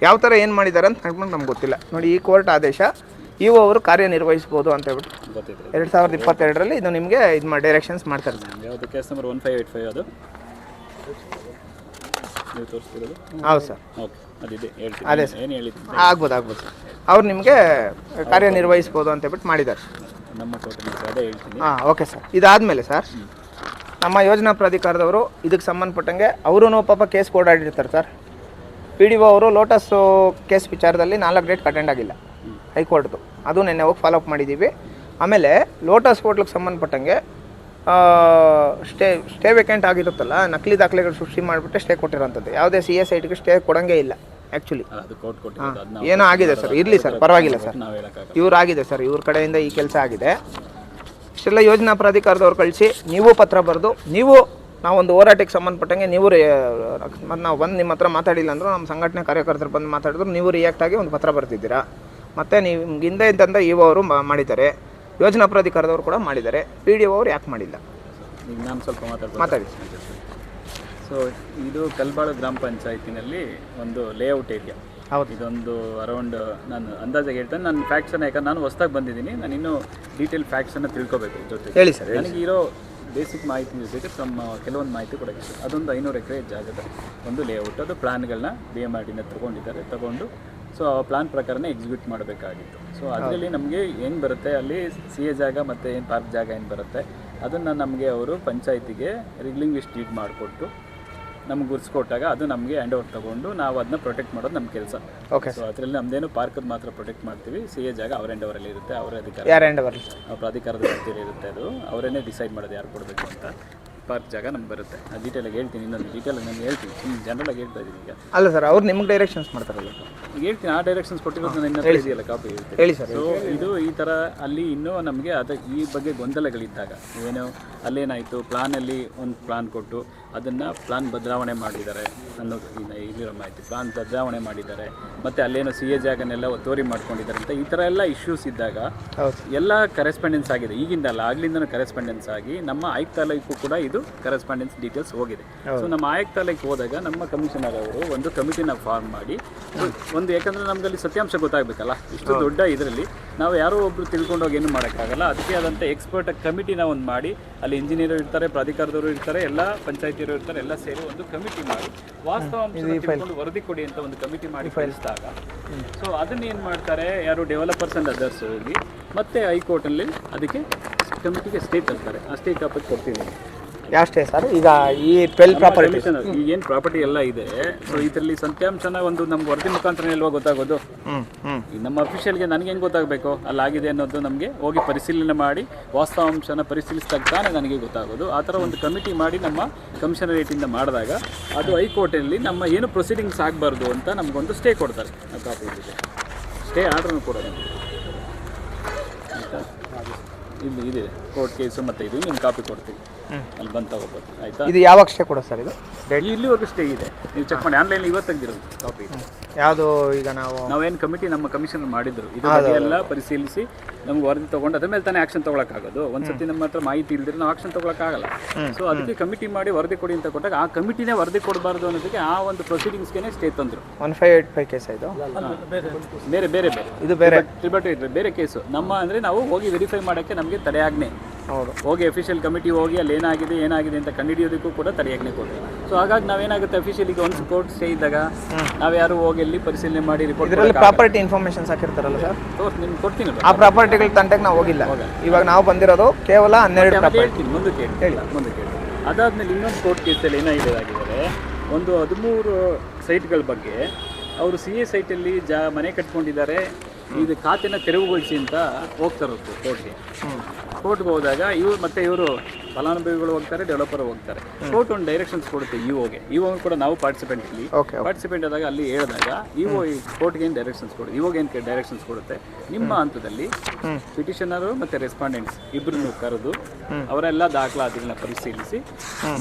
ಯಾವ ಥರ ಏನು ಮಾಡಿದ್ದಾರೆ ಅಂತ ನಡ್ಕೊಂಡು ನಮ್ಗೆ ಗೊತ್ತಿಲ್ಲ. ನೋಡಿ ಈ ಕೋರ್ಟ್ ಆದೇಶ ಇವು ಅವರು ಕಾರ್ಯನಿರ್ವಹಿಸ್ಬೋದು ಅಂತ ಹೇಳ್ಬಿಟ್ಟು. ಎರಡು ಸಾವಿರದ ಇಪ್ಪತ್ತೆರಡರಲ್ಲಿ ಇದು ನಿಮಗೆ ಇದು ಮಾಡಿ ಡೈರೆಕ್ಷನ್ಸ್ ಮಾಡ್ತಾರೆ sir. Case number one five eight five ಅದು? ಹೌದು ಸರ್. ಅದೇ ಏನು ಹೇಳಿದ್ದೀನಿ ಆಗ್ಬೋದು ಆಗ್ಬೋದು ಸರ್. ಅವ್ರು ನಿಮಗೆ ಕಾರ್ಯನಿರ್ವಹಿಸ್ಬೋದು ಅಂತ ಹೇಳ್ಬಿಟ್ಟು ಮಾಡಿದ್ದಾರೆ. ಹಾಂ ಓಕೆ ಸರ್. ಇದಾದಮೇಲೆ ಸರ್. ನಮ್ಮ ಯೋಜನಾ ಪ್ರಾಧಿಕಾರದವರು ಇದಕ್ಕೆ ಸಂಬಂಧಪಟ್ಟಂಗೆ ಅವರೂ ಪಾಪ ಕೇಸ್ ಓಡಾಡಿರ್ತಾರೆ ಸರ್. ಪಿ ಡಿ ಒ ಅವರು ಲೋಟಸ್ಸು ಕೇಸ್ ವಿಚಾರದಲ್ಲಿ ನಾಲ್ಕು ಡೇಟ್ ಅಟೆಂಡ್ ಆಗಿಲ್ಲ ಹೈಕೋರ್ಟ್ದು. ಅದು ನಿನ್ನೆ ಹೋಗಿ ಫಾಲೋ ಅಪ್ ಮಾಡಿದ್ದೀವಿ ಆಮೇಲೆ ಲೋಟಸ್ ಹೋಟ್ಲಿಗೆ ಸಂಬಂಧಪಟ್ಟಂಗೆ ಸ್ಟೇ ಸ್ಟೇ ವೇಕೆಂಟ್ ಆಗಿರುತ್ತಲ್ಲ ನಕಲಿ ದಾಖಲೆಗಳು ಸೃಷ್ಟಿ ಮಾಡಿಬಿಟ್ಟು ಸ್ಟೇ ಕೊಟ್ಟಿರೋಂಥದ್ದು. ಯಾವುದೇ ಸಿ ಎಸ್ ಐಟಿಗೆ ಸ್ಟೇ ಕೊಡಂಗೇ ಇಲ್ಲ ಆ್ಯಕ್ಚುಲಿ ಏನೋ ಆಗಿದೆ ಸರ್. ಇರಲಿ ಸರ್. ಪರವಾಗಿಲ್ಲ ಸರ್. ಇವ್ರಾಗಿದೆ ಇವ್ರು ಆಗಿದೆ ಸರ್. ಇವ್ರ ಕಡೆಯಿಂದ ಈ ಕೆಲಸ ಆಗಿದೆ. ಇಷ್ಟೆಲ್ಲ ಯೋಜನಾ ಪ್ರಾಧಿಕಾರದವ್ರು ಕಳಿಸಿ ನೀವು ಪತ್ರ ಬರೆದು ನೀವು ನಾವೊಂದು ಹೋರಾಟಕ್ಕೆ ಸಂಬಂಧಪಟ್ಟಂಗೆ ನೀವು ಮತ್ತು ನಾವು ಬಂದು ನಿಮ್ಮ ಹತ್ರ ಮಾತಾಡಿಲ್ಲ ಅಂದರೂ ನಮ್ಮ ಸಂಘಟನೆ ಕಾರ್ಯಕರ್ತರು ಬಂದು ಮಾತಾಡಿದ್ರು ನೀವು ರಿಯಾಕ್ಟ್ ಆಗಿ ಒಂದು ಪತ್ರ ಬರ್ತಿದ್ದೀರಾ ಮತ್ತು ನೀವು ಹಿಂದೆ ಇದ್ದಂಥ ಇ ಅವರು ಮಾಡಿದ್ದಾರೆ. ಯೋಜನಾ ಪ್ರಾಧಿಕಾರದವರು ಕೂಡ ಮಾಡಿದ್ದಾರೆ. ಪಿ ಡಿ ಒ ಅವ್ರು ಯಾಕೆ ಮಾಡಿಲ್ಲ? ನಾನು ಸ್ವಲ್ಪ ಮಾತಾಡ್ತೀನಿ. ಮಾತಾಡಿ. ಸೊ ಇದು ಕಲ್ಬಾಳು ಗ್ರಾಮ ಪಂಚಾಯತಿನಲ್ಲಿ ಒಂದು ಲೇಔಟ್ ಏರಿಯಾ ಹೌದು. ಇದೊಂದು ಅರೌಂಡ್ ನಾನು ಅಂದಾಜಾಗಿ ಹೇಳ್ತೇನೆ ನಾನು ಫ್ಯಾಕ್ಟ್ಸನ್ನು ಯಾಕಂದ್ರೆ ನಾನು ಹೊಸ್ದಾಗಿ ಬಂದಿದ್ದೀನಿ ನಾನು ಇನ್ನೂ ಡೀಟೇಲ್ ಫ್ಯಾಕ್ಟ್ಸನ್ನು ತಿಳ್ಕೊಬೇಕು ಜೊತೆ ಹೇಳಿ ಸರ್ ನನಗೆ ಇರೋ ಬೇಸಿಕ್ ಮಾಹಿತಿ ಜೊತೆಗೆ ನಮ್ಮ ಕೆಲವೊಂದು ಮಾಹಿತಿ ಕೊಡೋಕ್ಕೆ. ಅದೊಂದು ಐನೂರು ಎಕರೆ ಜಾಗದ ಒಂದು ಲೇಔಟ್ ಅದು ಪ್ಲಾನ್ಗಳನ್ನ ಬಿ ಎಂ ಆರ್ ಡಿನ ತಗೊಂಡಿದ್ದಾರೆ ತಗೊಂಡು ಸೊ ಆ ಪ್ಲಾನ್ ಪ್ರಕಾರನೇ ಎಕ್ಸಿಕ್ಯೂಟ್ ಮಾಡಬೇಕಾಗಿತ್ತು. ಸೊ ಅದರಲ್ಲಿ ನಮಗೆ ಏನು ಬರುತ್ತೆ ಅಲ್ಲಿ ಸಿ ಎ ಜಾಗ ಮತ್ತು ಏನು ಪಾರ್ಕ್ ಜಾಗ ಏನು ಬರುತ್ತೆ ಅದನ್ನು ನಮಗೆ ಅವರು ಪಂಚಾಯತಿಗೆ ರಿಗ್ಲಿಂಗ್ ಲಿಸ್ಟ್ ಡೀಡ್ ಮಾಡಿಕೊಟ್ಟು ನಮ್ಗೆ ಗುರ್ಸ್ಕೊಟ್ಟಾಗ ಅದು ನಮಗೆ ಹ್ಯಾಂಡ್ ಓವರ್ ತಗೊಂಡು ನಾವು ಅದನ್ನ ಪ್ರೊಟೆಕ್ಟ್ ಮಾಡೋದು ನಮ್ಮ ಕೆಲಸ. ಓಕೆ ಸೊ ಅದರಲ್ಲಿ ನಮ್ದೇನು ಪಾರ್ಕ್ ಮಾತ್ರ ಪ್ರೊಟೆಕ್ಟ್ ಮಾಡ್ತೀವಿ. ಸಿ ಎ ಜಾಗ ಅವ್ರ ಹ್ಯಾಂಡ್ ಓವರಲ್ಲಿ ಇರುತ್ತೆ ಅವರ ಅಧಿಕಾರ. ಯಾರು ಎಂಡ್ ಓವರ್ ಪ್ರಾಧಿಕಾರದ ವ್ಯಾಪ್ತಿಯಲ್ಲಿ ಇರುತ್ತೆ ಅದು. ಅವರೇನೆ ಡಿಸೈಡ್ ಮಾಡೋದು ಯಾರು ಕೊಡಬೇಕು ಅಂತ. ಪಾರ್ಕ್ ಜಾಗ ನಮ್ಗೆ ಬರುತ್ತೆ. ಆ ಡೀಟೇಲಾಗಿ ಹೇಳ್ತೀನಿ ಇನ್ನೊಂದು ಡೀಟೇಲ್ ನಾನು ಹೇಳ್ತೀನಿ. ಸುಮ್ಮನೆ ಆಗಿ ಹೇಳ್ತಾ ಇದ್ದೀನಿ ಈಗ. ಅಲ್ಲ ಸರ್ ಅವ್ರು ನಿಮ್ಗೆ ಡೈರೆಕ್ಷನ್ಸ್ ಮಾಡ್ತಾರಲ್ಲ ಹೇಳ್ತೀನಿ ಆ ಡೈರೆಕ್ಷನ್ಸ್ ಕೊಟ್ಟಿರೋದು ನಾನು ಹತ್ರ ಇದೆಯಲ್ಲ ಕಾಪಿ ಹೇಳ್ತೀನಿ. ಹೇಳಿ ಸರ್ ಸೊ ಇದು ಈ ಥರ ಅಲ್ಲಿ ಇನ್ನೂ ನಮಗೆ ಅದ ಈ ಬಗ್ಗೆ ಗೊಂದಲಗಳಿದ್ದಾಗ ಏನು ಅಲ್ಲೇನಾಯಿತು ಪ್ಲಾನಲ್ಲಿ ಒಂದು ಪ್ಲಾನ್ ಕೊಟ್ಟು ಅದನ್ನು ಪ್ಲಾನ್ ಬದಲಾವಣೆ ಮಾಡಿದ್ದಾರೆ ಅನ್ನೋದು ಇನ್ನು ಇಲ್ಲಿರೋ ಮಾಹಿತಿ. ಪ್ಲಾನ್ ಬದಲಾವಣೆ ಮಾಡಿದ್ದಾರೆ ಮತ್ತು ಅಲ್ಲೇನೋ ಸಿ ಎ ಜಾಗನೆಲ್ಲ ಒತ್ತುವರಿ ಮಾಡ್ಕೊಂಡಿದ್ದಾರೆ ಅಂತ ಈ ಥರ ಎಲ್ಲ ಇಶ್ಯೂಸ್ ಇದ್ದಾಗ ಎಲ್ಲ ಕರೆಸ್ಪಾಂಡೆನ್ಸ್ ಆಗಿದೆ. ಈಗಿಂದಲ್ಲ ಆಗ್ಲಿಂದನೂ ಕರೆಸ್ಪಾಂಡೆನ್ಸ್ ಆಗಿ ನಮ್ಮ ಆಯುಕ್ತಾಲಯಕ್ಕೂ ಕೂಡ ಇದು ಕರೆಸ್ಪಾಂಡೆನ್ಸ್ ಡೀಟೇಲ್ಸ್ ಹೋಗಿದೆ. ಸೊ ನಮ್ಮ ಆಯುಕ್ತಾಲಯಕ್ಕೆ ಹೋದಾಗ ನಮ್ಮ ಕಮಿಷನರ್ ಅವರು ಒಂದು ಕಮಿಟಿನ ಫಾರ್ಮ್ ಮಾಡಿ ಒಂದು ಯಾಕಂದ್ರೆ ನಮ್ಗೆ ಅಲ್ಲಿ ಸತ್ಯಾಂಶ ಗೊತ್ತಾಗಬೇಕಲ್ಲ ಇಷ್ಟು ದೊಡ್ಡ ಇದರಲ್ಲಿ ನಾವು ಯಾರೋ ಒಬ್ರು ತಿಳ್ಕೊಂಡೋಗಿ ಏನು ಮಾಡೋಕ್ಕಾಗಲ್ಲ ಅದಕ್ಕೆ ಆದಂಥ ಎಕ್ಸ್ಪರ್ಟ್ ಕಮಿಟಿನ ಒಂದು ಮಾಡಿ ಅಲ್ಲಿ ಇಂಜಿನಿಯರ್ ಇರ್ತಾರೆ ಪ್ರಾಧಿಕಾರದವರು ಇರ್ತಾರೆ ಎಲ್ಲ ಪಂಚಾಯತಿಯವರು ಇರ್ತಾರೆ ಎಲ್ಲ ಸೇರಿ ಒಂದು ಕಮಿಟಿ ಮಾಡಿ ವಾಸ್ತವಾಂಶ ತಿಳ್ಕೊಂಡು ವರದಿ ಕೊಡಿ ಅಂತ ಒಂದು ಕಮಿಟಿ ಮಾಡಿ ಕಳಿಸಿದಾಗ ಸೊ ಅದನ್ನ ಏನು ಮಾಡ್ತಾರೆ ಯಾರು ಡೆವಲಪರ್ಸ್ ಅಂಡ್ ಅದರ್ಸ್ ಹೋಗಿ ಮತ್ತೆ ಹೈಕೋರ್ಟಲ್ಲಿ ಅದಕ್ಕೆ ಕಮಿಟಿಗೆ ಸ್ಟೇ ತರ್ತಾರೆ. ಆ ಸ್ಟೇ ಕಾಪಿ ಕೊಡ್ತೀವಿ. ಸ್ಟೇ ಸರ್ ಈಗ ಈ ಟ್ವೆಲ್ ಪ್ರಾಪರ್ಟಿ Commissioner, ಈ ಏನು ಪ್ರಾಪರ್ಟಿ ಎಲ್ಲ ಇದೆ ಸೊ ಇದರಲ್ಲಿ ಸತ್ಯಾಂಶನ ಒಂದು ನಮ್ಗೆ ವರದಿ ಮುಖಾಂತರ ಇಲ್ವಾ ಗೊತ್ತಾಗೋದು? ಈ ನಮ್ಮ ಅಫಿಷಿಯಲ್ಗೆ ನನಗೆ ಹೆಂಗೆ ಗೊತ್ತಾಗಬೇಕು? ಅಲ್ಲಾಗಿದೆ ಅನ್ನೋದು ನಮಗೆ ಹೋಗಿ ಪರಿಶೀಲನೆ ಮಾಡಿ ವಾಸ್ತವಾಂಶನ ಪರಿಶೀಲಿಸಿದಾಗ ತಾನೇ ನನಗೆ ಗೊತ್ತಾಗೋದು. ಆ ಥರ ಒಂದು ಕಮಿಟಿ ಮಾಡಿ ನಮ್ಮ ಕಮಿಷನರೇಟಿಂದ ಮಾಡಿದಾಗ ಅದು ಹೈಕೋರ್ಟಲ್ಲಿ ನಮ್ಮ ಏನು ಪ್ರೊಸೀಡಿಂಗ್ಸ್ ಆಗಬಾರ್ದು ಅಂತ ನಮಗೊಂದು ಸ್ಟೇ ಕೊಡ್ತಾರೆ ಆ ಕಾಪಿ ಸ್ಟೇ ಆರ್ಡ್ರನ್ನು ಕೊಡೋದು ಇಲ್ಲಿ ಇದೆ ಕೋರ್ಟ್ ಕೇಸು ಮತ್ತು ಇದು ನಿಮ್ಮ ಕಾಪಿ ಕೊಡ್ತೀವಿ ಅಲ್ಲಿ ಬಂದು ತಗೋಬೋದು. ಆಯ್ತಾ? ಇದು ಯಾವಾಗ ಸ್ಟೇ ಕೊಡೋದು ಸರ್ ಇದು? ಇಲ್ಲಿವರೆಗೂ ಸ್ಟೇ ಇದೆ. ನೀವು ಚೆಕ್ ಮಾಡಿ. ಆನ್ಲೈನ್ ಇವತ್ತು ತೆಗ್ದಿರೋದು ಕಾಪಿ ಯಾವುದು ಈಗ ನಾವು ನಾವೇನು ಕಮಿಟಿ ನಮ್ಮ ಕಮಿಷನರ್ ಮಾಡಿದ್ರು. ಇದು ಎಲ್ಲ ಪರಿಶೀಲಿಸಿ ನಮ್ಗೆ ವರದಿ ತಗೊಂಡು ಅದ್ರ ಮೇಲೆ ತಾನೇ ಆಕ್ಷನ್ ತಗೊಳಕ್ಕಾಗೋದು. ಒಂದ್ಸತಿ ನಮ್ಮ ಹತ್ರ ಮಾಹಿತಿ ಇಲ್ದಿರ ನಾವು ಆಕ್ಷನ್ ತಗೊಳಕ್ಕಾಗಲ್ಲ. ಸೊ ಅದಕ್ಕೆ ಕಮಿಟಿ ಮಾಡಿ ವರದಿ ಕೊಡಿ ಅಂತ ಕೊಟ್ಟಾಗ ಆ ಕಮಿಟಿನೇ ವರದಿ ಕೊಡಬಾರ್ದು ಅನ್ನೋದಕ್ಕೆ ಆ ಒಂದು ಪ್ರೊಸೀಡಿಂಗ್ಸ್ಗೆ ಸ್ಟೇ ತಂದ್ರು. One five eight five case ಇದು? ಬೇರೆ ಬೇರೆ ಬೇರೆ ಇದು ಬೇರೆ. ತ್ರಿಬಟ್ ಇದ್ರೆ ಬೇರೆ ಕೇಸು ನಮ್ಮ ಅಂದರೆ ನಾವು ಹೋಗಿ ವೆರಿಫೈ ಮಾಡೋಕ್ಕೆ ನಮಗೆ ತಡೆಯಾಜ್ಞೆ. ಹೌದು. ಹೋಗಿ ಅಫಿಷಿಯಲ್ ಕಮಿಟಿ ಹೋಗಿ ಅಲ್ಲಿ ಏನಾಗಿದೆ ಏನಾಗಿದೆ ಅಂತ ಕಂಡುಹಿಡಿಯೋದಕ್ಕೂ ಕೂಡ ತಡೆಯಾಜ್ಞೆ ಕೊಡ್ತೀವಿ. ಸೊ ಹಾಗಾಗಿ ನಾವೇನಾಗುತ್ತೆ ಅಫಿಷಿಯಲಿಗೆ ಒಂದು ಕೋರ್ಟ್ ಸ್ಟೇ ಇದ್ದಾಗ ನಾವ್ಯಾರು ಹೋಗಿ ಅಲ್ಲಿ ಪರಿಶೀಲನೆ ಮಾಡಿ ರಿಪೋರ್ಟ್ ಇದರಲ್ಲಿ ಪ್ರಾಪರ್ಟಿ ಇನ್ಫಾರ್ಮೇಶನ್ ಹಾಕಿರ್ತಾರಲ್ಲ ಸರ್? ತೋರ್ಸಿ ನಿಮ್ಗೆ ಕೊಡ್ತೀನಿ ಆ ಪ್ರಾಪರ್ಟಿಗಳ ತಂಟೆಗೆ ನಾವು ಹೋಗಿಲ್ಲ. ಇವಾಗ ನಾವು ಬಂದಿರೋದು ಕೇವಲ ಹನ್ನೆರಡು ಮತ್ತೆ ಪ್ರಾಪರ್ಟಿ ಕೇಳಿ. ಹೇಳಿ. ಮುಂದಕ್ಕೆ ಕೇಳಿ. ಅದಾದ್ಮೇಲೆ ಇನ್ನೊಂದು ಕೋರ್ಟ್ ಕೇಸಲ್ಲಿ ಏನಾಗಿದೆ ಆಗಿದ್ದಾರೆ ಒಂದು ಹದಿಮೂರು ಸೈಟ್ಗಳ ಬಗ್ಗೆ ಅವರು ಸಿ ಎ ಸೈಟಲ್ಲಿ ಜಾ ಮನೆ ಕಟ್ಕೊಂಡಿದ್ದಾರೆ ಇದು ಖಾತೆನ ತೆರವುಗೊಳಿಸಿ ಅಂತ ಹೋಗ್ತಾರೆ ಕೋರ್ಟ್ಗೆ. ಕೋರ್ಟ್ಗೆ ಹೋದಾಗ ಇವ್ರು ಮತ್ತೆ ಇವರು ಫಲಾನುಭವಿಗಳು ಹೋಗ್ತಾರೆ ಡೆವಲಪರ್ ಹೋಗ್ತಾರೆ. ಕೋರ್ಟ್ ಒಂದು ಡೈರೆಕ್ಷನ್ಸ್ ಕೊಡುತ್ತೆ ಇ ಓಗೆ ಇ ಕೂಡ ನಾವು ಪಾರ್ಟಿಸಿಪೆಂಟ್ ಇಲ್ಲಿ. ಓಕೆ ಪಾರ್ಟಿಸಿಪೇಟ್ ಆದಾಗ ಅಲ್ಲಿ ಹೇಳಿದಾಗ ಇಒ ಕೋರ್ಟ್ಗೆ ಏನು ಡೈರೆಕ್ಷನ್ಸ್ ಕೊಡುತ್ತೆ ಇವಾಗ ಏನು ಡೈರೆಕ್ಷನ್ಸ್ ಕೊಡುತ್ತೆ? ನಿಮ್ಮ ಹಂತದಲ್ಲಿ ಪಿಟಿಷನರು ಮತ್ತೆ ರೆಸ್ಪಾಂಡೆಂಟ್ಸ್ ಇಬ್ಬರನ್ನು ಕರೆದು ಅವರೆಲ್ಲ ದಾಖಲಾತಿಗಳನ್ನ ಪರಿಶೀಲಿಸಿ